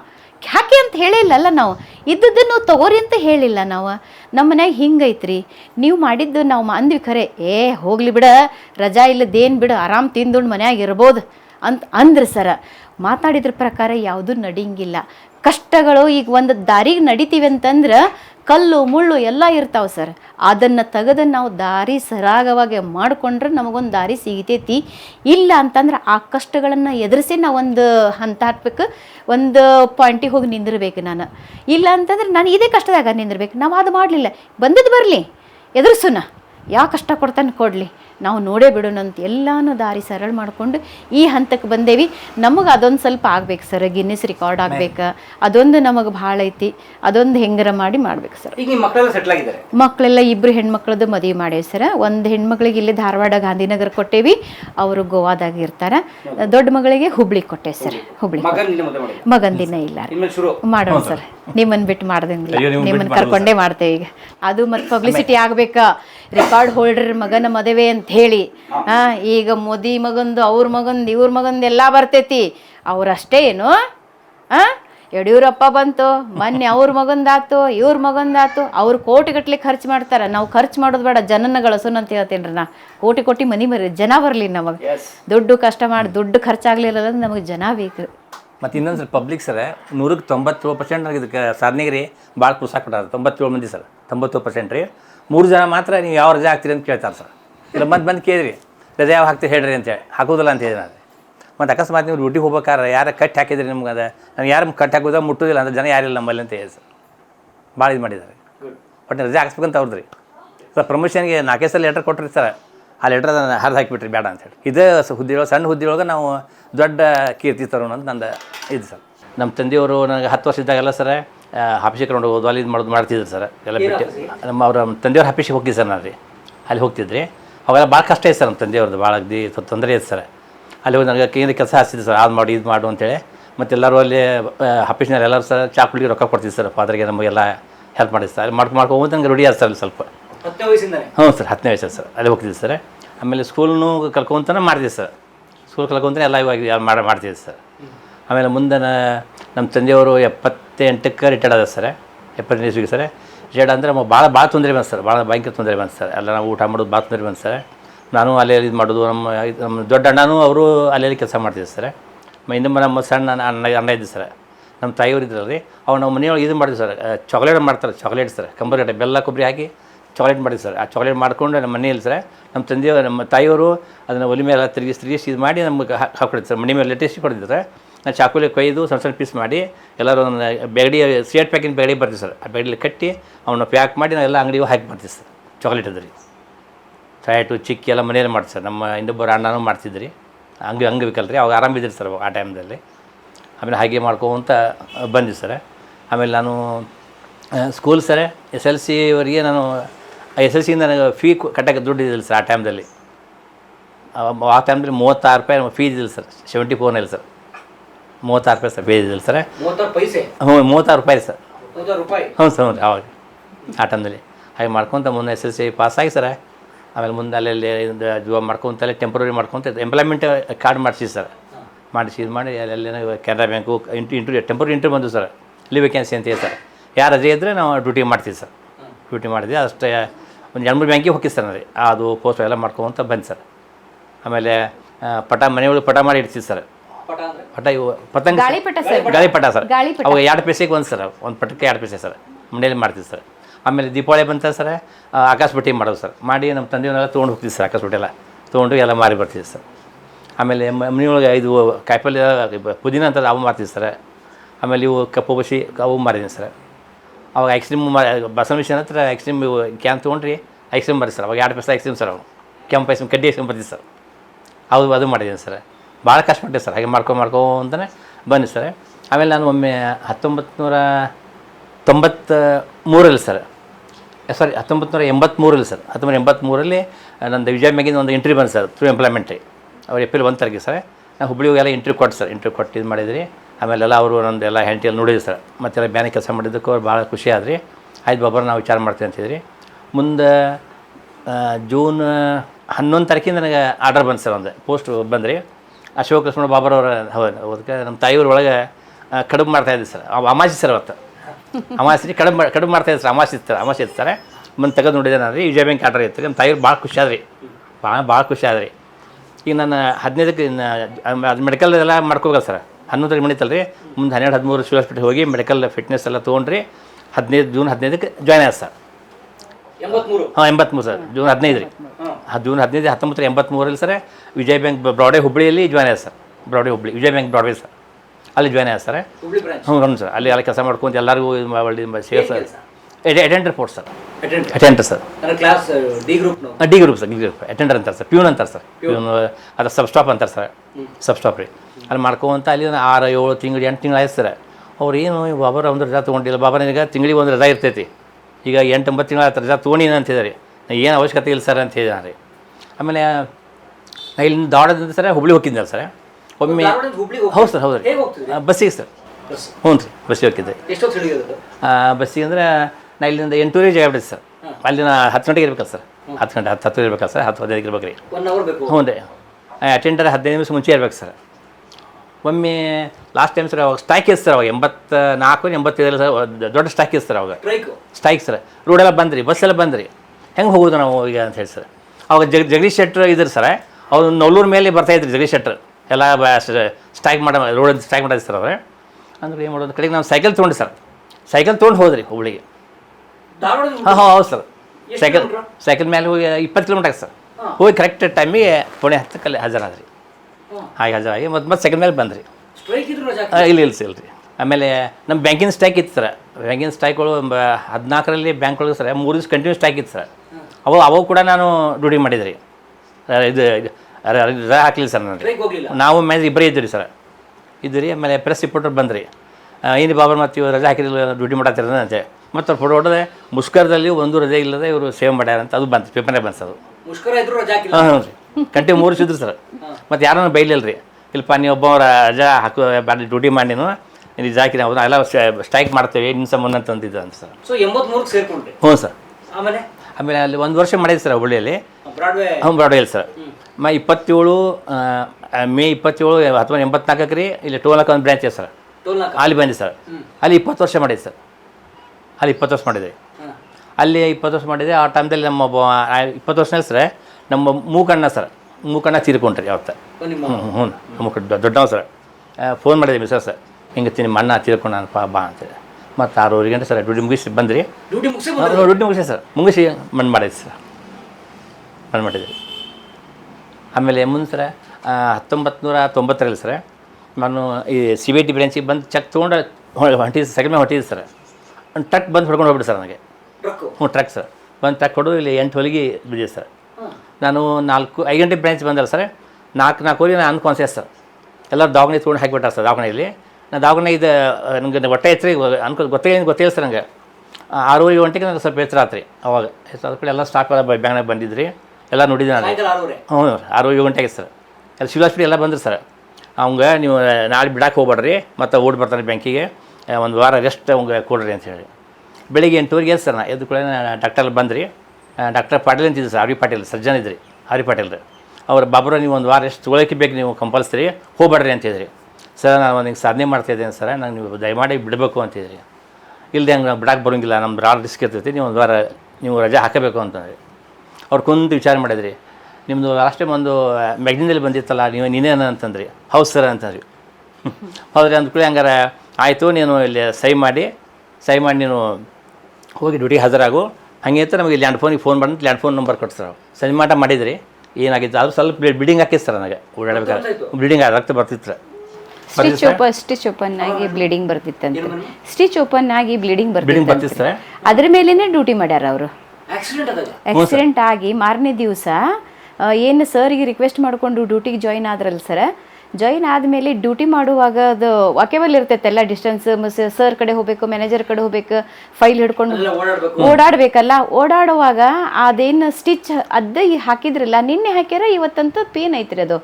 ಯಾಕೆ ಅಂತ ಹೇಳಿಲ್ಲಲ್ಲ ನಾವು? ಇದ್ದದ್ದನ್ನು ತಗೋರಿ ಅಂತ ಹೇಳಿಲ್ಲ ನಾವು. ನಮ್ಮ ಮನ್ಯಾಗ ಹಿಂಗೈತ್ರಿ. ನೀವು ಮಾಡಿದ್ದು ನಾವು ಅಂದ್ವಿ ಖರೆ. ಏ, ಹೋಗ್ಲಿ ಬಿಡ. ರಜಾ ಇಲ್ಲದೇನು ಬಿಡು. ಆರಾಮ್ ತಿಂದುಂಡು ಮನ್ಯಾಗ ಇರ್ಬೋದು ಅಂತ ಅಂದ್ರೆ ಸರ. ಮಾತಾಡಿದ್ರ ಪ್ರಕಾರ ಯಾವುದೂ ನಡೆಯಂಗಿಲ್ಲ ಕಷ್ಟಗಳು ಈಗ ಒಂದು ದಾರಿಗೆ ನಡಿತೀವಿ ಅಂತಂದ್ರೆ ಕಲ್ಲು, ಮುಳ್ಳು ಎಲ್ಲ ಇರ್ತಾವೆ ಸರ್. ಅದನ್ನು ತೆಗೆದು ನಾವು ದಾರಿ ಸರಾಗವಾಗಿ ಮಾಡಿಕೊಂಡ್ರೆ ನಮಗೊಂದು ದಾರಿ ಸಿಗ್ತೈತಿ. ಇಲ್ಲ ಅಂತಂದ್ರೆ ಆ ಕಷ್ಟಗಳನ್ನು ಎದುರಿಸಿ ನಾವು ಒಂದು ಹಂತ ಹಾಕ್ಬೇಕು ಒಂದು ಪಾಯಿಂಟಿಗೆ ಹೋಗಿ ನಿಂದಿರ್ಬೇಕು ನಾನು. ಇಲ್ಲ ಅಂತಂದ್ರೆ ನಾನು ಇದೇ ಕಷ್ಟದಾಗ ನಿಂದಿರ್ಬೇಕು. ನಾವು ಅದು ಮಾಡಲಿಲ್ಲ. ಬಂದದ್ದು ಬರಲಿ. ಎದುರಿಸೋಣ ಯಾವ ಕಷ್ಟ ಕೊಡ್ತಾನೆ ಕೊಡಲಿ. ನಾವು ನೋಡೇ ಬಿಡೋಣ ಅಂತ ಎಲ್ಲಾನು ದಾರಿ ಸರಳ ಮಾಡಿಕೊಂಡು ಈ ಹಂತಕ್ಕೆ ಬಂದೇವಿ. ನಮಗೆ ಅದೊಂದು ಸ್ವಲ್ಪ ಆಗ್ಬೇಕು ಸರ್ ಗಿನ್ನಿಸ್ ರೆಕಾರ್ಡ್ ಆಗ್ಬೇಕು. ಅದೊಂದು ನಮಗೆ ಭಾಳ ಐತಿ. ಅದೊಂದು ಹೆಂಗರ ಮಾಡಿ ಮಾಡ್ಬೇಕು ಸರ್. ಈಗ ಮಕ್ಕಳೆಲ್ಲ ಸೆಟ್ಲ್ ಆಗಿದ್ದಾರೆ? ಮಕ್ಕಳೆಲ್ಲ ಇಬ್ಬರು ಹೆಣ್ಮಕ್ಳದ್ದು ಮದುವೆ ಮಾಡೇವಿ ಸರ್. ಒಂದು ಹೆಣ್ಮಕ್ಳಿಗೆ ಇಲ್ಲಿ ಧಾರವಾಡ ಗಾಂಧಿನಗರ ಕೊಟ್ಟೇವಿ. ಅವರು ಗೋವಾದಾಗ ಇರ್ತಾರೆ. ದೊಡ್ಡ ಮಗಳಿಗೆ ಹುಬ್ಳಿ ಕೊಟ್ಟೇವಿ ಸರ್. ಹುಬ್ಳಿ. ಮಗಂದಿನ ಇಲ್ಲ ಮಾಡೋಣ ಸರ್. ನಿಮ್ಮನ್ನ ಬಿಟ್ಟು ಮಾಡ್ದಂಗಿಲ್ಲ. ನಿಮ್ಮನ್ನ ಕರ್ಕೊಂಡೇ ಮಾಡ್ತೇವೆ ಈಗ. ಅದು ಮತ್ತೆ ಪಬ್ಲಿಸಿಟಿ ಆಗ್ಬೇಕಾ? ರೆಕಾರ್ಡ್ ಹೋಲ್ಡರ್ ಮಗನ ಮದುವೆ ಅಂತ. ಹೇಳಿ. ಹಾ. ಈಗ ಮೋದಿ ಮಗಂದು ಅವ್ರ ಮಗಂದು ಇವ್ರ ಮಗಂದು ಎಲ್ಲ ಬರ್ತೈತಿ. ಅವರಷ್ಟೇ ಏನು? ಹಾಂ ಯಡಿಯೂರಪ್ಪ ಬಂತು ಮೊನ್ನೆ ಅವ್ರ ಮಗಂದಾತು ಇವ್ರ ಮಗಂದಾತು ಅವ್ರು ಕೋಟಿಗಟ್ಟಲೆ ಖರ್ಚು ಮಾಡ್ತಾರೆ. ನಾವು ಖರ್ಚು ಮಾಡೋದು ಬೇಡ ಜನನ ಗಳಸೋನ್ ಅಂತ ಹೇಳ್ತೇನೆ ನಾ. ಕೋಟಿ ಕೋಟಿ ಮನಿ ಬರ್ರಿ ಜನ ಬರಲಿ ನಮಗೆ. ದುಡ್ಡು ಕಷ್ಟ ಮಾಡಿ ದುಡ್ಡು ಖರ್ಚಾಗ್ಲಿಲ್ಲ ನಮಗೆ ಜನ ಬೇಕು. ಮತ್ತು ಇನ್ನೊಂದು ಸರ್ ಪಬ್ಲಿಕ್ ಸರ್ ನೂರಕ್ಕೆ ತೊಂಬತ್ತೇಳು ಪರ್ಸೆಂಟ್ ಇದಕ್ಕೆ ಸಾಧನೆಗೆ ರೀ ಭಾಳ ಪ್ರೋತ್ಸಾಹ ಕೊಟ್ಟಾರೆ. ತೊಂಬತ್ತೇಳು ಮಂದಿ ಸರ್ ತೊಂಬತ್ತೇಳು ಪರ್ಸೆಂಟ್ ರೀ. ಮೂರು ಜನ ಮಾತ್ರ ನೀವು ಯಾವ ರಜೆ ಆಗ್ತೀರಿ ಅಂತ ಕೇಳ್ತಾರೆ ಸರ್. ಇಲ್ಲ ಮತ್ತೆ ಬಂದು ಕೇಳಿರಿ. ರಜೆ ಯಾವ ಹಾಕ್ತೀರಿ ಹೇಳ್ರಿ ಅಂತೇಳಿ ಹಾಕೋದಿಲ್ಲ ಅಂತ ಹೇಳಿ ನಾನು. ಮತ್ತು ಅಕಸ್ಮಾತ್ ನೀವು ಡ್ಯೂಟಿಗೆ ಹೋಗ್ಬೇಕಾದ್ರೆ ಯಾರು ಕಟ್ಟಿ ಹಾಕಿದ್ರಿ ನಿಮ್ಗೆ ಅದ? ನಾನು ಯಾರು ಕಟ್ಟಿ ಹಾಕೋದ ಮುಟ್ಟೋದಿಲ್ಲ ಅಂದ್ರೆ ಜನ ಯಾರಿಲ್ಲ ನಮ್ಮಲ್ಲಿ ಅಂತ ಹೇಳಿ ಸರ್. ಭಾಳ ಇದು ಮಾಡಿದ್ದಾರೆ. ಬಟ್ ರಜೆ ಹಾಕ್ಸ್ಬೇಕಂತ ಅವ್ರದ್ದು ರೀ ಸರ್ ಪ್ರಮೋಷನ್ಗೆ ನಾಲ್ಕೇ ಸಲ ಲೆಟ್ರ್ ಕೊಟ್ಟಿರಿ ಸರ್. ಆ ಲೆಟ್ರ್ ಲೆಟರ್ ಹರಿದು ಹಾಕಿಬಿಟ್ರಿ ಬೇಡ ಅಂತ ಹೇಳಿ. ಇದೇ ಸ ಹುದ್ದೆಯೊಳಗೆ ಸಣ್ಣ ಹುದ್ದೆಯೊಳಗೆ ನಾವು ದೊಡ್ಡ ಕೀರ್ತಿ ತರೋಣ ಅಂತ ನಂದು ಇದು ಸರ್. ನಮ್ಮ ತಂದೆಯವರು ನನಗೆ ಹತ್ತು ವರ್ಷ ಇದ್ದಾಗೆಲ್ಲ ಸರ್ ಆಫೀಸಿಗೆ ಕರ್ಕೊಂಡು ಹೋಗೋದು ಅಲ್ಲಿ ಇದು ಮಾಡೋದು ಮಾಡ್ತಿದ್ರು ಸರ್. ಎಲ್ಲ ಬಿಟ್ಟು. ನಮ್ಮ ಅವರ ತಂದೆಯವ್ರ ಆಫೀಸಿಗೆ ಹೋಗಿದ್ದೆ ಸರ್ ನಾನು ರೀ ಅಲ್ಲಿ ಹೋಗ್ತಿದ್ರಿ. ಅವೆಲ್ಲ ಭಾಳ ಕಷ್ಟ ಐತೆ ಸರ್ ನಮ್ಮ ತಂದೆಯವ್ರದ್ದು ಭಾಳ ಅಗ್ದಿ ಸ್ವಲ್ಪ ತೊಂದರೆ ಐತೆ ಸರ್. ಅಲ್ಲಿ ಹೋಗಿ ನನಗೆ ಕೇಂದ್ರ ಕೆಲಸ ಹಚ್ತಿದ್ದೆ ಸರ್ ಅದು ಮಾಡಿ ಇದು ಮಾಡು ಅಂತೇಳಿ. ಮತ್ತು ಎಲ್ಲರೂ ಅಲ್ಲಿ ಆಫೀಸ್ನಲ್ಲಿ ಎಲ್ಲರೂ ಸರ್ ಚಾಕುಳಿಗೆ ರೊಕ್ಕ ಕೊಡ್ತೀವಿ ಸರ್ ಫಾದರ್ಗೆ ನಮಗೆಲ್ಲ ಹೆಲ್ಪ್ ಮಾಡಿದ್ದು ಸರ್. ಮಾಡ್ಕೊ ಮಾಡ್ಕೊಂಡು ನನಗೆ ರೂಢಿ ಆಯ್ತು ಸರ್ ಅಲ್ಲಿ ಸ್ವಲ್ಪ. ಹ್ಞೂ ಸರ್ ಹತ್ತನೇ ವಯಸ್ಸು ಸರ್ ಅಲ್ಲಿ ಹೋಗ್ತಿದ್ದೆ ಸರ್. ಆಮೇಲೆ ಸ್ಕೂಲ್ನು ಕಲ್ಕೊಂತಾನೆ ಮಾಡಿದೆ ಸರ್. ಸ್ಕೂಲ್ ಕಲ್ಕೊಂತಾನೆ ಎಲ್ಲ ಇವಾಗ ಮಾಡಿ ಮಾಡ್ತಿದ್ದೆ ಸರ್. ಆಮೇಲೆ ಮುಂದೆ ನಮ್ಮ ತಂದೆಯವರು ಎಪ್ಪತ್ತೆಂಟಕ್ಕೆ ರಿಟೈರ್ಡ್ ಆದ ಸರ್ ಎಪ್ಪತ್ತೆಂಟು ಇಸ್ವಿಗೆ ಸರ್. ರಿಟೈರ್ಡ್ ಅಂದರೆ ಭಾಳ ಭಾಳ ತೊಂದರೆ ಬಂದಿಸ್ತಾರೆ ಭಾಳ ಭಯಂಕರ ತೊಂದರೆ ಬಂದಿಸ್ತಾರೆ ಎಲ್ಲ ನಾವು ಊಟ ಮಾಡೋದು ಭಾಳ ತೊಂದರೆ ಬಂದಿಸ್ತಾರೆ ನಾನು ಅಲ್ಲೇ ಇದು ಮಾಡೋದು ನಮ್ಮ ನಮ್ಮ ದೊಡ್ಡ ಅಣ್ಣನೂ ಅವರು ಅಲ್ಲೇ ಕೆಲಸ ಮಾಡ್ತಿದ್ದೆ ಸರ್. ಮೈಂದ ನಮ್ಮ ಸಣ್ಣ ಅಣ್ಣ ಅಣ್ಣ ಇದ್ದೆ ಸರ್. ನಮ್ಮ ತಾಯಿಯವರು ಇದ್ರಲ್ಲ ರೀ ಅವ್ರು ನಮ್ಮ ಮನೆಯೊಳಗೆ ಇದು ಮಾಡಿದ್ವಿ ಸರ್. ಚಾಕ್ಲೇಟ್ ಮಾಡ್ತಾರೆ ಚಾಕ್ಲೇಟ್ ಸರ್. ಕಂಬರ್ಗಡ್ಡೆ ಬೆಲ್ಲ, ಕೊಬ್ಬರಿ ಹಾಕಿ ಚಾಕ್ಲೇಟ್ ಮಾಡಿದ್ವಿ ಸರ್. ಆ ಚಾಕ್ಲೇಟ್ ಮಾಡಿಕೊಂಡು ನಮ್ಮ ಮನೆಯಲ್ಲಿ ಸರ್, ನಮ್ಮ ತಂದೆಯವರು, ನಮ್ಮ ತಾಯಿಯವರು ಅದನ್ನು ಒಲಿ ಮೇಲೆ ತಿರುಗಿಸಿ ತಿರುಗಿಸಿ ಇದು ಮಾಡಿ ನಮಗೆ ಹಾಕೊಡಿದ್ರು ಸರ್. ಮನೆ ಮೇಲೆ ಟೇಸ್ಟ್ ಕೊಡ್ತಿದ್ರು ಸರ್. ನಾನು ಚಾಕುಲಿ ಕೊಯ್ದು ಸಣ್ಣ ಸಣ್ಣ ಪೀಸ್ ಮಾಡಿ ಎಲ್ಲರೂ ಬೇಗಡಿ ಸೇಟ್ ಪ್ಯಾಕಿನ ಬೇಗಡಿ ಬರ್ತೀವಿ ಸರ್. ಆ ಬೇಗಡಿಲಿ ಕಟ್ಟಿ ಅವನ್ನ ಪ್ಯಾಕ್ ಮಾಡಿ ನಾವೆಲ್ಲ ಎಲ್ಲ ಅಂಗಡಿಗೆ ಹಾಕಿ ಮಾಡ್ತೀವಿ ಸರ್ ಚಾಕ್ಲೇಟ್ ಅದ್ರಿ ಫ್ರೈಟು ಚಿಕ್ಕಿ ಎಲ್ಲ ಮನೆಯಲ್ಲಿ ಮಾಡಿ ಸರ್ ನಮ್ಮ ಇನ್ನೊಬ್ಬರು ಅಣ್ಣನೂ ಮಾಡ್ತಿದ್ರಿ. ಹಂಗೆ ಬೇಕಲ್ಲ ರೀ ಅವಾಗ ಆರಾಮಿದ್ರಿ ಸರ್ ಆ ಟೈಮ್ದಲ್ಲಿ. ಆಮೇಲೆ ಹಾಗೆ ಮಾಡ್ಕೊಂತ ಬಂದ್ವಿ ಸರ್. ಆಮೇಲೆ ನಾನು ಸ್ಕೂಲ್ ಸರ್ ಎಸ್ ಎಲ್ ಸಿವರೆಗೆ ನಾನು ಎಸ್ ಎಲ್ ಸಿಯಿಂದ ನನಗೆ ಫೀ ಕಟ್ಟಕ್ಕೆ ದುಡ್ಡು ಇದ್ದಿಲ್ಲ ಸರ್ ಆ ಟೈಮ್ದಲ್ಲಿ. ಆ- ಟೈಮ್ದಲ್ಲಿ ಮೂವತ್ತಾರು ರೂಪಾಯಿ ಫೀಸ್ ಇದ್ದಿಲ್ಲ ಸರ್ ಸೆವೆಂಟಿ ಇಲ್ಲ ಸರ್. ಮೂವತ್ತಾರು ರೂಪಾಯಿ ಸರ್ ಫೀಸ್ ಇದಿಲ್ಲ ಸರ್. ಮೂವತ್ತಾರು ಪೈಸೆ? ಹ್ಞೂ ಮೂವತ್ತಾರು ರೂಪಾಯಿ ಸರ್. ರೂಪಾಯಿ? ಹ್ಞೂ ಸರ್ ಹ್ಞೂ ಅವಾಗ. ಆ ಟೈಮ್ದಲ್ಲಿ ಹಾಗೆ ಮಾಡ್ಕೊತ ಮುಂದೆ ಎಸ್ ಎಲ್ ಸಿ ಪಾಸ್ ಆಗಿ ಸರ್ ಆಮೇಲೆ ಮುಂದೆ ಅಲ್ಲಲ್ಲಿ ಜಾಬ್ ಮಾಡ್ಕೊತಲ್ಲೇ ಟೆಂಪ್ರರಿ ಮಾಡ್ಕೊತ ಎಂಪ್ಲಾಯ್ಮೆಂಟ್ ಕಾರ್ಡ್ ಮಾಡಿಸಿ ಸರ್. ಮಾಡಿಸಿ ಇದು ಮಾಡಿ ಅಲ್ಲೆಲ್ಲ ಕೆನರಾ ಬ್ಯಾಂಕು ಇಂಟು ಇಂಟ್ರ್ಯೂ ಟೆಂಪ್ರರಿ ಇಂಟ್ರ್ಯೂ ಬಂದು ಸರ್. ಇಲ್ಲಿ ವೇಕೆನ್ಸಿ ಅಂತ ಹೇಳಿ ಸರ್. ಯಾರು ರಜೆ ಇದ್ದರೆ ನಾವು ಡ್ಯೂಟಿ ಮಾಡ್ತೀವಿ ಸರ್. ಡ್ಯೂಟಿ ಮಾಡಿದ್ವಿ ಅಷ್ಟೇ ಒಂದು ಎರಡು ಮೂರು ಬ್ಯಾಂಕಿಗೆ ಹೋಗಿ ಸರ್ ನಾವು. ಅದು ಪೋಸ್ಟ್ ಎಲ್ಲ ಮಾಡ್ಕೊತ ಬಂದು ಸರ್. ಆಮೇಲೆ ಪಟ ಮನೆಯೊಳಗೆ ಪಟ ಮಾಡಿ ಇಡ್ತೀವಿ ಸರ್. ಪಟ ಇವು ಪತಂಗ ಗಾಳಿಪಟ ಸರ್. ಗಾಳಿಪಟ ಸರ್. ಅವಾಗ ಎರಡು ಪೈಸೆಗೆ ಒಂದು ಸರ್. ಒಂದು ಪಟಕ್ಕೆ ಎರಡು ಪೈಸೆ ಸರ್. ಮನೇಲಿ ಮಾಡ್ತೀವಿ ಸರ್. ಆಮೇಲೆ ದೀಪಾವಳಿ ಬಂತ ಸರ್ ಆ, ಆಕಾಶ ಬಟ್ಟಿ ಮಾಡೋದು ಸರ್. ಮಾಡಿ ನಮ್ಮ ತಂದೆಯವನ್ನೆಲ್ಲ ತೊಗೊಂಡು ಹೋಗ್ತೀವಿ ಸರ್ ಆಕಾಶ ಬಟ್ಟೆ ಎಲ್ಲ. ತೊಗೊಂಡು ಎಲ್ಲ ಮಾರಿ ಬರ್ತೀವಿ ಸರ್. ಆಮೇಲೆ ಮನೆಯೊಳಗೆ ಇದು ಕಾಯಿಪಲ್ಯ ಪುದೀನ ಅಂತ ಅವು ಮಾರ್ತೀವಿ ಸರ್. ಆಮೇಲೆ ಇವು ಕಪ್ಪು ಬಸಿ ಅವು ಮಾರಿದ್ದೀನಿ ಸರ್. ಅವಾಗ ಐಸ್ಕ್ರೀಮ್ ಮಾ ಬಸವ ಮಿಷನ್ ಹತ್ರ ಐಸ್ಕ್ರೀಮ್ ಇವು ಕ್ಯಾನ್ ತೊಗೊಂಡ್ರಿ ಐಸ್ಕ್ರೀಮ್ ಬರ್ರಿ ಸರ್. ಅವಾಗ ಎರಡು ಪೈಸೆ ಐಸ್ಕ್ರೀಮ್ ಸರ್ ಅವು ಕೆಂಪು ಐಸ್ಕ್ರೀಮ್ ಕಡ್ಡಿ ಐಸ್ಕ್ರೀಮ್ ಬರ್ತೀವಿ ಸರ್. ಅದು ಅದು ಮಾಡಿದ್ದೀನಿ ಸರ್. ಭಾಳ ಕಷ್ಟಪಟ್ಟೆ ಸರ್. ಹಾಗೆ ಮಾಡ್ಕೊ ಮಾಡ್ಕೊ ಅಂತಲೇ ಬನ್ನಿ ಸರ್. ಆಮೇಲೆ ನಾನು ಒಮ್ಮೆ ಹತ್ತೊಂಬತ್ತು ನೂರ ತೊಂಬತ್ತ ಮೂರಲ್ಲಿ ಸರ್ ಸಾರಿ ಹತ್ತೊಂಬತ್ತು ನೂರ ಎಂಬತ್ತ್ಮೂರಲ್ಲಿ ಸರ್. ಹತ್ತೊಂಬತ್ತು ಎಂಬತ್ತ್ಮೂರಲ್ಲಿ ನಂದು ವಿಜಯ ಮ್ಯಾಗಿಂದ ಒಂದು ಇಂಟ್ರಿ ಬಂದು ಸರ್ ಥ್ರೂ ಎಂಪ್ಲಾಯ್ಮೆಂಟ್ರಿ ಅವ್ರು ಏಪ್ರಿಲ್ ಒಂದು ತಾರೀಕು ಸರ್. ನಾನು ಹುಬ್ಳಿಗೆಲ್ಲ ಇಂಟ್ರಿ ಕೊಟ್ಟು ಸರ್ ಇಂಟ್ರಿ ಕೊಟ್ಟು ಇದು ಮಾಡಿದ್ರಿ. ಆಮೇಲೆಲ್ಲ ಅವರು ನಂದು ಎಲ್ಲ ಹೆಂಡತಿ ಎಲ್ಲ ನೋಡಿದ್ರು ಸರ್. ಮತ್ತೆಲ್ಲ ಬ್ಯಾನೆ ಕೆಲಸ ಮಾಡಿದ್ದಕ್ಕೆ ಅವ್ರು ಭಾಳ ಖುಷಿ ಆದ್ರಿ. ಆಯ್ತು ಬಾಬಾ, ನಾವು ವಿಚಾರ ಮಾಡ್ತೀವಿ ಅಂತಿದ್ರಿ. ಮುಂದೆ ಜೂನ್ ಹನ್ನೊಂದು ತಾರೀಕಿಂದ ನನಗೆ ಆರ್ಡರ್ ಬಂತು ಸರ್ ಒಂದು ಪೋಸ್ಟ್ ಬಂದ್ರಿ. ಅಶೋಕ್ ಲಕ್ಷ್ಮಣ ಬಾಬರವರ ಹೌದು ಅದಕ್ಕೆ ನಮ್ಮ ತಾಯಿಯವ್ರ ಒಳಗೆ ಕಡುಬು ಮಾಡ್ತಾಯಿದ್ದೆ ಸರ್. ಅಮಾಜಿ ಸರ್ ಅವತ್ತು. ಅಮಾಸಿ ಕಡಿಮೆ ಕಡಿಮೆ ಮಾಡ್ತಾ ಇರ್ತಾರೆ ಅಮಾಸೆ ಇರ್ತಾರೆ ಅಮಾಸಿ ಇರ್ತಾರೆ. ಮುಂದೆ ತೆಗೆದು ನೋಡಿದೆ ನಾನು ರೀ ವಿಜಯ ಬ್ಯಾಂಕ್ ಆರ್ಡರ್ ಇತ್ತು. ನಮ್ಮ ತಾಯಿ ಭಾಳ ಖುಷಿ ಆದ್ರಿ. ಭಾಳ ಭಾಳ ಖುಷಿ ಆದ್ರಿ. ಈಗ ನಾನು ಹದಿನೈದಕ್ಕೆ ಅದು ಮೆಡಿಕಲ್ ಎಲ್ಲ ಮಾಡ್ಕೋಬೇಕಲ್ಲ ಸರ್. ಹನ್ನೊಂದರಿಗೆ ಮಣಿತಲ್ಲ ರೀ ಮುಂದೆ ಹನ್ನೆರಡು ಹದಿಮೂರು ಶಿವ ಹಾಸ್ಪಿಟ್ಲ್ ಹೋಗಿ ಮೆಡಿಕಲ್ ಫಿಟ್ನೆಸ್ ಎಲ್ಲ ತೊಗೊಂಡ್ರಿ. ಹದಿನೈದು ಜೂನ್ ಹದಿನೈದಕ್ಕೆ ಜಾಯ್ನ್ ಆಯ್ತು ಸರ್. ಎಂಬತ್ತ್ಮೂರು ಹಾಂ ಎಂಬತ್ಮೂರು ಸರ್. ಜೂನ್ ಹದಿನೈದು ರೀ ಹಾಂ ಜೂನ್ ಹದಿನೈದು ಹತ್ತೊಂಬತ್ತರ ಎಂಬತ್ತ್ಮೂರಲ್ಲಿ ಸರ್ ವಿಜಯ ಬ್ಯಾಂಕ್ ಬ್ರಾಡೆ ಹುಬ್ಬಳ್ಳಿಯಲ್ಲಿ ಜಾಯ್ನ್ ಆಯ್ತು sir. Broadway Hubballi Vijaya bank Broadway sir. ಅಲ್ಲಿ ಜಾಯ್ನ್ ಬ್ರಾಂಚ್ ಹ್ಞೂ ಹ್ಞೂ ಸರ್. ಅಲ್ಲಿ ಅಲ್ಲಿ ಕೆಲಸ ಮಾಡ್ಕೊಂತ ಎಲ್ಲರಿಗೂ ಸೇರ್ sir? Attender four sir. Attend attender sir D group ನಾವು D group sir D group attender ಅಂತಾರೆ ಸರ್. ಪ್ಯೂನ್ ಅಂತಾರೆ ಸರ್. ಪ್ಯೂನ್ ಅದು ಸಬ್ ಸ್ಟಾಪ್ ಅಂತಾರೆ ಸರ್. ಸಬ್ ಸ್ಟಾಪ್ ರೀ. ಅಲ್ಲಿ ಮಾಡ್ಕೊಂತ ಅಲ್ಲಿ ಆರು ಏಳು ತಿಂಗಳು ಎಂಟು ತಿಂಗಳು ಆಯ್ತು ಸರ್. ಅವ್ರು ಏನು ಬಾಬರ ಒಂದು ರಜಾ ತೊಗೊಂಡಿಲ್ಲ. ಬಾಬಾ ನಿನಗೆ ತಿಂಗಳಿಗೆ ಒಂದು ರಜಾ ಇರ್ತೈತಿ. ಈಗ ಎಂಟು ಒಂಬತ್ತು ತಿಂಗಳು ಆಯ್ತು ರಜಾ ತೊಗೊಂಡಿನ ಅಂತ ಹೇಳಿದಾರೆ. ಏನು ಅವಶ್ಯಕತೆ ಇಲ್ಲ ಸರ್ ಅಂತ ಹೇಳಿದಾರೆ ರೀ. ಆಮೇಲೆ ನಾ ಇಲ್ಲಿಂದ ಸರ್ ಹುಬ್ಳಿ ಹೋಗಿದ್ದೆ ಸರ್. ಒಮ್ಮೆ ಹೌದು ಸರ್ ಹೌದು ರೀ ಬಸ್ಸಿಗೆ ಸರ್. ಬಸ್. ಹ್ಞೂ ರೀ ಬಸ್ಸಿಗೆ ಹೋಗಿದ್ದೆ ಬಸ್ಸಿಗೆ ಅಂದ್ರೆ ನಾ ಇಲ್ಲಿಂದ ಎಂಟೂವರೆ ಜಾಗ ಬಿಡಿ ಸರ್. ಅಲ್ಲಿನ ಹತ್ತು ಗಂಟೆಗೆ ಇರ್ಬೇಕಲ್ಲ ಸರ್. ಹತ್ತು ಗಂಟೆ ಹತ್ತು ಹತ್ತು ಇರ್ಬೇಕಲ್ಲ ಸರ್ ಹತ್ತು ಹದಿನೈದು ಇರ್ಬೇಕು ರೀ ಹ್ಞೂ ರೀ. ಅಟೆಂಡರ್ ಹದಿನೈದು ನಿಮಿಷ ಮುಂಚೆ ಇರ್ಬೇಕು ಸರ್. ಒಮ್ಮೆ ಲಾಸ್ಟ್ ಟೈಮ್ ಸರ್ ಅವಾಗ ಸ್ಟ್ರೈಕ್ ಇತ್ತು ಸರ್ ಅವಾಗ ಎಂಬತ್ತ ನಾಲ್ಕು ಎಂಬತ್ತೈದರಲ್ಲಿ ಸರ್ ದೊಡ್ಡ ಸ್ಟ್ರೈಕ್ ಇತ್ತು ಸರ್ ಅವಾಗ. Strike sir. ರೋಡೆಲ್ಲ ಬಂದ್ರಿ ಬಸ್ಸೆಲ್ಲ ಬಂದ್ರಿ. ಹೆಂಗೆ ಹೋಗೋದು ನಾವು ಈಗ ಅಂತ ಹೇಳಿ ಸರ್. ಅವಾಗ ಜಗ ಜಗದೀಶ್ ಶೆಟ್ಟರ್ ಇದ್ರು ಸರ್ ಅವ್ರು ನೌಲೂರು ಮೇಲೆ ಬರ್ತಾಯಿದ್ರು ಜಗದೀಶ್ ಶೆಟ್ರ್ ಎಲ್ಲ ಸ್ಟ್ರೈಕ್ ಮಾಡೋ ರೋಡ್ ಸ್ಟ್ರೈಕ್ ಮಾಡೋದು ಸರ್ ಅವ್ರೆ. ಅಂದ್ರೆ ಏನು ಮಾಡೋದು? ಕಡೆಗೆ ನಾವು ಸೈಕಲ್ ತೊಗೊಂಡು ಸರ್. ಸೈಕಲ್ ತೊಗೊಂಡು ಹೋದ್ರಿ ಹುಬ್ಳಿಗೆ. ಹಾಂ ಹಾಂ ಹೌದು ಸರ್. ಸೈಕಲ್ ಸೈಕಲ್ ಮೇಲೆ ಹೋಗಿ ಇಪ್ಪತ್ತು ಕಿಲೋಮೀಟರ್ ಸರ್. ಹೋಗಿ ಕರೆಕ್ಟ್ ಟೈಮಿಗೆ ಪುಣೆ ಹತ್ತಕ್ಕಲ್ಲಿ ಹಾಜರಾದ್ರಿ. ಹಾಗೆ ಹಾಜರಾಗಿ ಮತ್ತು ಮತ್ತೆ ಸೈಕಲ್ ಮೇಲೆ ಬಂದ್ರಿ. ಇಲ್ಲ ಇಲ್ಲ ಸರ್ ಇಲ್ಲ ರೀ. ಆಮೇಲೆ ನಮ್ಮ ಬ್ಯಾಂಕಿನ ಸ್ಟ್ರೈಕ್ ಇತ್ತು ಸರ್. ಬ್ಯಾಂಕಿನ ಸ್ಟ್ರೈಕ್ಗಳು ಹದಿನಾಲ್ಕರಲ್ಲಿ ಬ್ಯಾಂಕ್ ಒಳಗೆ ಸರ್. ಮೂರು ದಿವಸ ಕಂಟಿನ್ಯೂ ಸ್ಟ್ರೈಕ್ ಇತ್ತು ಸರ್. ಅವಾಗ ಅವಾಗ ಕೂಡ ನಾನು ಡ್ಯೂಟಿ ಮಾಡಿದ್ರಿ. ಇದು ಇದು ರಜಾ ಹಾಕಲಿಲ್ಲ ಸರ್ ನನಗೆ. ನಾವು ಮೇಲೆ ಇಬ್ಬರೇ ಇದ್ದೀರಿ ಸರ್. ಇದ್ದೀರಿ ರೀ ಆಮೇಲೆ ಪ್ರೆಸ್ ರಿಪೋರ್ಟರ್ ಬಂದ್ರಿ. ಏನು ಬಾಬರ್ ಮತ್ತು ಇವರು ರಜಾ ಹಾಕಿರಲಿಲ್ಲ ಡ್ಯೂಟಿ ಮಾಡತ್ತಿರೋದು ಅಂತೆ. ಮತ್ತು ಅವ್ರು ಫೋಟೋ ಹೊಡೆದೆ ಮುಷ್ಕರದಲ್ಲಿ ಒಂದು ರಜೆ ಇಲ್ಲದೆ ಇವರು ಸೇವ್ ಮಾಡ್ಯಾರ ಅಂತ ಅದು ಬಂತು ಪೇಪರ್ನಾಗ ಬಂತು ಅದು. ಹಾಂ ಹ್ಞೂ ರೀ ಕಂಟಿನ್ಯೂ ಮೂರು ಇದ್ರು ಸರ್. ಮತ್ತು ಯಾರನ್ನೂ ಬೈಲಿಲ್ಲ ರೀ ಇಲ್ಲಪ್ಪ ನೀವು ಒಬ್ಬ ರಜಾ ಹಾಕೋ ಬಾಡಿ ಡ್ಯೂಟಿ ಮಾಡಿ ನೀನು ನೀನು ಇದು ಹಾಕಿ ನಾವು ಎಲ್ಲ ಸ್ಟ್ರೈಕ್ ಮಾಡ್ತೇವೆ ನಿಮ್ಮ ಸಂಬಂಧ ತಂದಿದ್ದ ಅಂತ ಸರ್. ಸೊ ಎಂಬತ್ಮೂರಕ್ಕೆ ಸೇರ್ಕೊಂಡ್ರಿ. ಹ್ಞೂ ಸರ್. ಆಮೇಲೆ? ಆಮೇಲೆ ಅಲ್ಲಿ ಒಂದು ವರ್ಷ ಮಾಡಿದ್ವಿ ಸರ್ ಹುಬ್ಬಳ್ಳಿಯಲ್ಲಿ ಬ್ರಾಡ್ವೇ ಹ್ಞೂ ಬ್ರಾಡ್ವೇಲಿ ಸರ್. ಮ ಇಪ್ಪತ್ತೇಳು ಮೇ ಇಪ್ಪತ್ತೇಳು ಅಥವಾ ಎಂಬತ್ನಾಲ್ಕಕ್ಕೆ ರೀ ಇಲ್ಲಿ ಟೋಲ್ನಾಕ ಒಂದು ಬ್ರ್ಯಾಂಚ್ ಇದೆ ಸರ್. ಅಲ್ಲಿ ಬಂದಿದೆ ಸರ್. ಅಲ್ಲಿ ಇಪ್ಪತ್ತು ವರ್ಷ ಮಾಡಿದೆ ಸರ್. ಅಲ್ಲಿ ಇಪ್ಪತ್ತು ವರ್ಷ ಮಾಡಿದೆ. ಅಲ್ಲಿ ಇಪ್ಪತ್ತು ವರ್ಷ ಮಾಡಿದೆ ಆ ಟೈಮ್ದಲ್ಲಿ ನಮ್ಮ ಇಪ್ಪತ್ತು ವರ್ಷ ಸರ್ ನಮ್ಮ ಮೂಕಣ್ಣ ಸರ್ ಮೂಕಣ್ಣ ತೀರ್ಕೊಂಡ್ರಿ ಯಾವತ್ತ. ನಿಮ್ಮ ಹ್ಞೂ ಹ್ಞೂ ದೊಡ್ಡವ ಸರ್. ಫೋನ್ ಮಾಡಿದೆ ಮಿಸ್ ಸರ್ ಹಿಂಗೆ ನಿಮ್ಮ ಅಣ್ಣ ತೀರ್ಕೊಂಡನಪ್ಪ ಬಾ ಅಂತೇಳಿ. ಮತ್ತು ಆರೂವರೆ ಗಂಟೆ ಸರ್ ಡ್ಯೂಟಿ ಮುಗಿಸಿ ಬಂದ್ರಿ. ಡ್ಯೂಟಿ ಮುಗಿಸಿ ಡ್ಯೂಟಿ ಮುಗಿಸಿ ಸರ್ ಮುಗಿಸಿ ಮಣ್ಣು ಮಾಡಿದ್ವಿ ಸರ್. ಮಣ್ಣು ಮಾಡಿದ್ವಿ ಆಮೇಲೆ ಮುಂದೆ ಸರ ಹತ್ತೊಂಬತ್ತು ನೂರ ತೊಂಬತ್ತರಲ್ಲಿ ಸರ ನಾನು ಈ ಸಿ ಬಿ ಟಿ ಬ್ರಾಂಚಿಗೆ ಬಂದು ಚೆಕ್ ತೊಗೊಂಡು ಹೊಂಟಿದ್ದು ಸೆಕೆಂಡ್ ಮೇಲೆ ಹೊಂಟಿದ್ದೆ ಸರ್. ಟ್ರಕ್ ಬಂದು ಹೊಡ್ಕೊಂಡು ಹೋಗ್ಬಿಟ್ಟು ಸರ್ ನನಗೆ. ಹ್ಞೂ ಟ್ರಕ್ ಸರ್. ಒಂದು ಟ್ರಕ್ ಹೊಡೆದು ಇಲ್ಲಿ ಎಂಟು ಹೊಲಿಗೆ ಬಿದ್ದಿದೆ ಸರ್. ನಾನು ನಾಲ್ಕು ಐದು ಗಂಟೆ ಬ್ರಾಂಚ್ ಬಂದಲ್ಲ ಸರ್ ನಾಲ್ಕು ನಾಲ್ಕೂವರೆಗೆ ನಾನು ಅನ್ಕಾನ್ಸಿಯಸ್ ಸರ್. ಎಲ್ಲ ದವಾಖಾನೆ ತೊಗೊಂಡು ಹಾಕಿಬಿಟ್ಟಾರೆ ಸರ್ ದವಾಖಾನೆಯಲ್ಲಿ ನಾನು ದವಾಖಾನೆ ಇದು ನನಗೆ ಹೊಟ್ಟೆ ಎಚ್ಚರಿ ಅನ್ಕೊ ಗೊತ್ತೇ ಗೊತ್ತಿಲ್ಲ ಸರ್ ನನಗೆ ಆರೂವರೆ ಗಂಟೆಗೆ ನನಗೆ ಸ್ವಲ್ಪ ಎಚ್ಚರ ಆತ್ರಿ ಅವಾಗ. ಆದ ಕಡೆ ಎಲ್ಲ ಸ್ಟಾಕ್ ಎಲ್ಲ ಬ್ಯಾಂಕ್ನಾಗ ಬಂದಿದ್ರಿ. ಎಲ್ಲ ನೋಡಿದ್ದೆ ನಾನು. ಹ್ಞೂ ಆರು ಏಳು ಗಂಟೆಗೆ ಸರ್. ಎಲ್ಲ ಶಿವಲಾಸ್ಪಿಟಿ ಎಲ್ಲ ಬಂದ್ರು ಸರ್. ಅವಂಗೆ ನೀವು ನಾಳೆ ಬಿಡಕ್ಕೆ ಹೋಗ್ಬೇಡ್ರಿ ಮತ್ತು ಓಡಿ ಬರ್ತಾನೆ ಬ್ಯಾಂಕಿಗೆ. ಒಂದು ವಾರ ರೆಸ್ಟ್ ಅವಂಗೆ ಕೊಡ್ರಿ ಅಂತ ಹೇಳಿ. ಬೆಳಿಗ್ಗೆ ಎಂಟುವರೆಗೆ ಏನು ಸರ್ ನಾ? ಎದ್ದು ಕೂಡ ಡಾಕ್ಟರ್ ಬಂದ್ರಿ. ಡಾಕ್ಟರ್ ಪಾಟೀಲ್ ಅಂತಿದ್ರು ಸರ್ ಹರಿ ಪಾಟೀಲ್ ಸರ್ಜನ್ ಇದ್ರಿ ಹರಿ ಪಾಟೀಲ್ ರೀ. ಅವ್ರು ಬಾಬ್ರ ನೀವು ಒಂದು ವಾರ ರೆಸ್ಟ್ ತೊಗೊಳಕ್ಕೆ ಬೇಕು ನೀವು ಕಂಪಲ್ಸರಿ ಹೋಗ್ಬೇಡ್ರಿ ಅಂತಿದ್ರಿ ಸರ್ ನಾನು ಒಂದು ಹಿಂಗೆ ಸಾಧನೆ ಮಾಡ್ತಾಯಿದ್ದೇನೆ ಸರ್ ನಂಗೆ ನೀವು ದಯಮಾಡಿ ಬಿಡಬೇಕು ಅಂತಿದ್ರಿ ಇಲ್ಲದೆ ಹಂಗೆ ಬಿಡಕ್ಕೆ ಬರೋಂಗಿಲ್ಲ ನಮ್ದು ರಾಲ್ ರಿಸ್ಕ್ ಇರ್ತೈತಿ ನೀವು ಒಂದು ವಾರ ನೀವು ರಜೆ ಹಾಕಬೇಕು ಅಂತಂದ್ರೆ ಅವ್ರು ಕುಂತು ವಿಚಾರ ಮಾಡಿದ್ರಿ. ನಿಮ್ಮದು ಲಾಸ್ಟ್ ಟೈಮ್ ಒಂದು ಮ್ಯಾಗ್ಜಿನಲ್ಲಿ ಬಂದಿತ್ತಲ್ಲ ನೀವು ನೀನೇನ ಅಂತಂದ್ರಿ. ಹೌದು ಸರ್ ಅಂತಂದ್ರಿ. ಹೌದ್ರಿ ಅಂದ್ಕೊಳ್ಳಿ ಹಂಗಾರೆ ಆಯಿತು ನೀನು ಇಲ್ಲಿ ಸೈ ಮಾಡಿ ಸೈ ಮಾಡಿ ನೀನು ಹೋಗಿ ಡ್ಯೂಟಿಗೆ ಹಾಜರಾಗು. ಹಂಗೆ ಅಂತ ನಮಗೆ ಲ್ಯಾಂಡ್ ಫೋನಿಗೆ ಫೋನ್ ಮಾಡಿ ಲ್ಯಾಂಡ್ ಫೋನ್ ನಂಬರ್ ಕೊಟ್ಟು ಸರ್ ಮಾಟ ಮಾಡಿದ್ರಿ. ಏನಾಗಿತ್ತು? ಅದು ಸ್ವಲ್ಪ ಬ್ಲೀಡಿಂಗ್ ಹಾಕಿತ್ತು ಸರ್ ನನಗೆ. ಓಡಾಡಬೇಕಾದ್ರೆ. ಬ್ಲೀಡಿಂಗ್ ರಕ್ತ ಬರ್ತಿತ್ತು ಸ್ಟಿಚ್ ಓಪನ್ ಸ್ಟಿಚ್ ಓಪನ್ ಆಗಿ ಬ್ಲೀಡಿಂಗ್ ಬರ್ತಿತ್ತಂತೆ. ಸ್ಟಿಚ್ ಓಪನ್ ಆಗಿ ಬ್ಲೀಡಿಂಗ್ ಬರ್ತಿತ್ತು? ಸರ್ ಅದ್ರ ಮೇಲೇನೆ ಡ್ಯೂಟಿ ಮಾಡ್ಯಾರ ಅವರು. ಆಕ್ಸಿಡೆಂಟ್ ಆಗಿ ಮಾರನೇ ದಿವಸ ಏನು ಸರ್ಗೆ ರಿಕ್ವೆಸ್ಟ್ ಮಾಡಿಕೊಂಡು ಡ್ಯೂಟಿಗೆ ಜಾಯಿನ್ ಆದ್ರಲ್ಲ ಸರ್ ಜಾಯಿನ್ ಆದಮೇಲೆ ಡ್ಯೂಟಿ ಮಾಡುವಾಗ ಅದು ವಾಕೇಬಲ್ ಇರ್ತೈತೆ ಎಲ್ಲ ಡಿಸ್ಟೆನ್ಸ್ ಸರ್ ಕಡೆ ಹೋಗ್ಬೇಕು ಮ್ಯಾನೇಜರ್ ಕಡೆ ಹೋಗ್ಬೇಕು ಫೈಲ್ ಹಿಡ್ಕೊಂಡು ಓಡಾಡಬೇಕಲ್ಲ ಓಡಾಡ್ಬೇಕು. ಓಡಾಡ್ಬೇಕಲ್ಲ ಓಡಾಡುವಾಗ ಅದೇನು ಸ್ಟಿಚ್ ಅದ ಹಾಕಿದ್ರಲ್ಲ ನಿನ್ನೆ ಹಾಕ್ಯಾರ ಇವತ್ತಂತೂ ಪೇನ್ ಐತ್ರಿ ಅದು.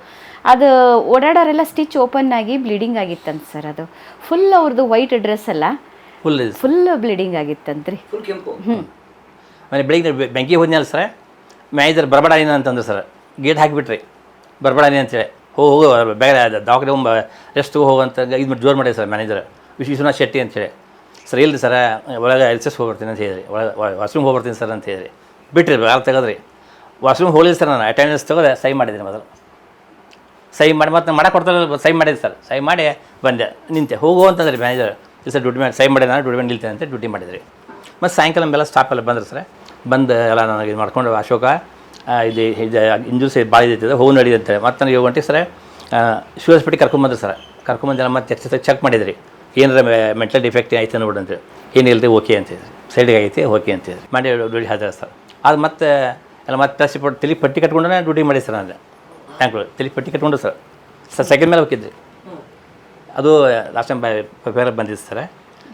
ಅದು ಓಡಾಡೋರೆಲ್ಲ ಸ್ಟಿಚ್ ಓಪನ್ ಆಗಿ ಬ್ಲೀಡಿಂಗ್ ಆಗಿತ್ತಂತ ಸರ್ ಅದು. ಫುಲ್ ಅವ್ರದ್ದು ವೈಟ್ ಡ್ರೆಸ್ ಅಲ್ಲ ಫುಲ್ ಫುಲ್ ಬ್ಲೀಡಿಂಗ್ ಆಗಿತ್ತಂತ್ರಿ. ಫುಲ್ ಆಮೇಲೆ ಬೆಳಿಗ್ಗೆ ಬೆಂಕಿ ಹೋದ್ನಲ್ಲ ಸರ್, ಮ್ಯಾನೇಜರ್ ಬರಬೇಡ ಅಂತಂದ್ರೆ ಸರ್. ಗೇಟ್ ಹಾಕಿಬಿಟ್ರಿ. ಬರಬೇಡ ಅಂತೇಳಿ. ಹೋಗಿ ಹೋಗು, ಬೇಗ ದವಾಖಾನೆ ಹೋಗಿ ರೆಸ್ಟ್ ಹೋಗಂತ ಇದು ಮಾಡಿ ಜೋರು ಮಾಡಿದೆ ಸರ್ ಮ್ಯಾನೇಜರ್. ವಿಶ್ವನಾಥ್ ಶೆಟ್ಟಿ ಅಂತೇಳಿ. ಸರ್ ಇಲ್ಲ ಸರ, ಒಳಗೆ ಎಲ್ ಎಸ್ ಹೋಗ್ಬರ್ತೀನಿ ಅಂತ ಹೇಳಿದ್ರಿ. ಒಳಗೆ ವಾಶ್ರೂಮ್ ಹೋಗ್ಬರ್ತೀನಿ ಸರ್ ಅಂತ ಹೇಳಿದ್ರಿ. ಬಿಟ್ರಿ ಯಾರು ತೆಗೆದ್ರಿ. ವಾಶ್ರೂಮ್ ಹೋಗಲಿಲ್ಲ ಸರ್ ನಾನು. ಅಟೆಂಡೆನ್ಸ್ ತೆಗೆದು ಸೈ ಮಾಡಿದ್ದೀನಿ ಮೊದಲು. ಸೈ ಮಾಡಿ ಮತ್ತೆ ಮಾಡಕ್ಕೆ ಕೊಡ್ತಾರೆ ಸೈ ಮಾಡಿದೆ ಸರ್. ಸೈ ಮಾಡಿ ಬಂದೆ. ನಿಂತೆ, ಹೋಗು ಅಂತಂದ್ರೆ ಮ್ಯಾನೇಜರ್. ಸರ್ ಡ್ಯೂಟಿ ಮಾಡಿ ಸೈ ಮಾಡಿದೆ ನಾನು ಡ್ಯೂಟಿ ಮಾಡಿ ನಿಲ್ತೇನೆ ಅಂತ ಡ್ಯೂಟಿ ಮಾಡಿದ್ರಿ. ಮತ್ತು ಸಾಯಂಕಾಲ ಮೇಲೆ ಸ್ಟಾಪ್ ಎಲ್ಲ ಬಂದ್ರು ಸರ್. ಬಂದು ಎಲ್ಲ ನನಗೆ ಇದು ಮಾಡ್ಕೊಂಡು ಅಶೋಕ ಇಲ್ಲಿ ಇದು ಇಂಜೂರ್ಸ್ ಭಾಳ ಇದೈತೆ ಹೋಗಿ ನಡಿ ಮತ್ತೆ ನನಗೆ ಗಂಟೆಗೆ ಸರ್ ಶಿವಸ್ಪೇಟೆ ಕರ್ಕೊಂಬಂದ್ರು ಸರ್. ಕರ್ಕೊಂಬಂದು ಮತ್ತೆ ಎಕ್ಸಸೈಸ್ ಚೆಕ್ ಮಾಡಿದ್ರಿ. ಏನಾರ ಮೆಂಟಲ್ ಡಿಫೆಕ್ಟ್ ಆಯ್ತು ಅಂತೇಳಿ ಏನಿಲ್ಲ ರೀ ಓಕೆ ಅಂತಿದ್ರು ಸೈಡಿಗೆ ಆಗೈತಿ, ಓಕೆ ಅಂತಿದ್ರು ಮಾಡಿ ಡ್ಯೂಟಿ ಹಾಜರ ಸರ್. ಅದು ಮತ್ತೆ, ಎಲ್ಲ ಮತ್ತೆ ಪ್ಲಸ್ ತಲೆ ಪಟ್ಟಿ ಕಟ್ಕೊಂಡೇ ಡ್ಯೂಟಿ ಮಾಡಿ ಸರ್ ನಾನು. ಬ್ಯಾಂಕ್ಗಳು ತಲೆ ಪಟ್ಟಿ ಕಟ್ಕೊಂಡು ಸರ್. ಸರ್ ಸೆಕೆಂಡ್ ಮೇಲೆ ಹೋಗಿದ್ರಿ ಅದು ಲಾಸ್ಟ್ ಟೈಮ್ ಪೇಪರ್ ಬಂದಿದ್ದು ಸರ್.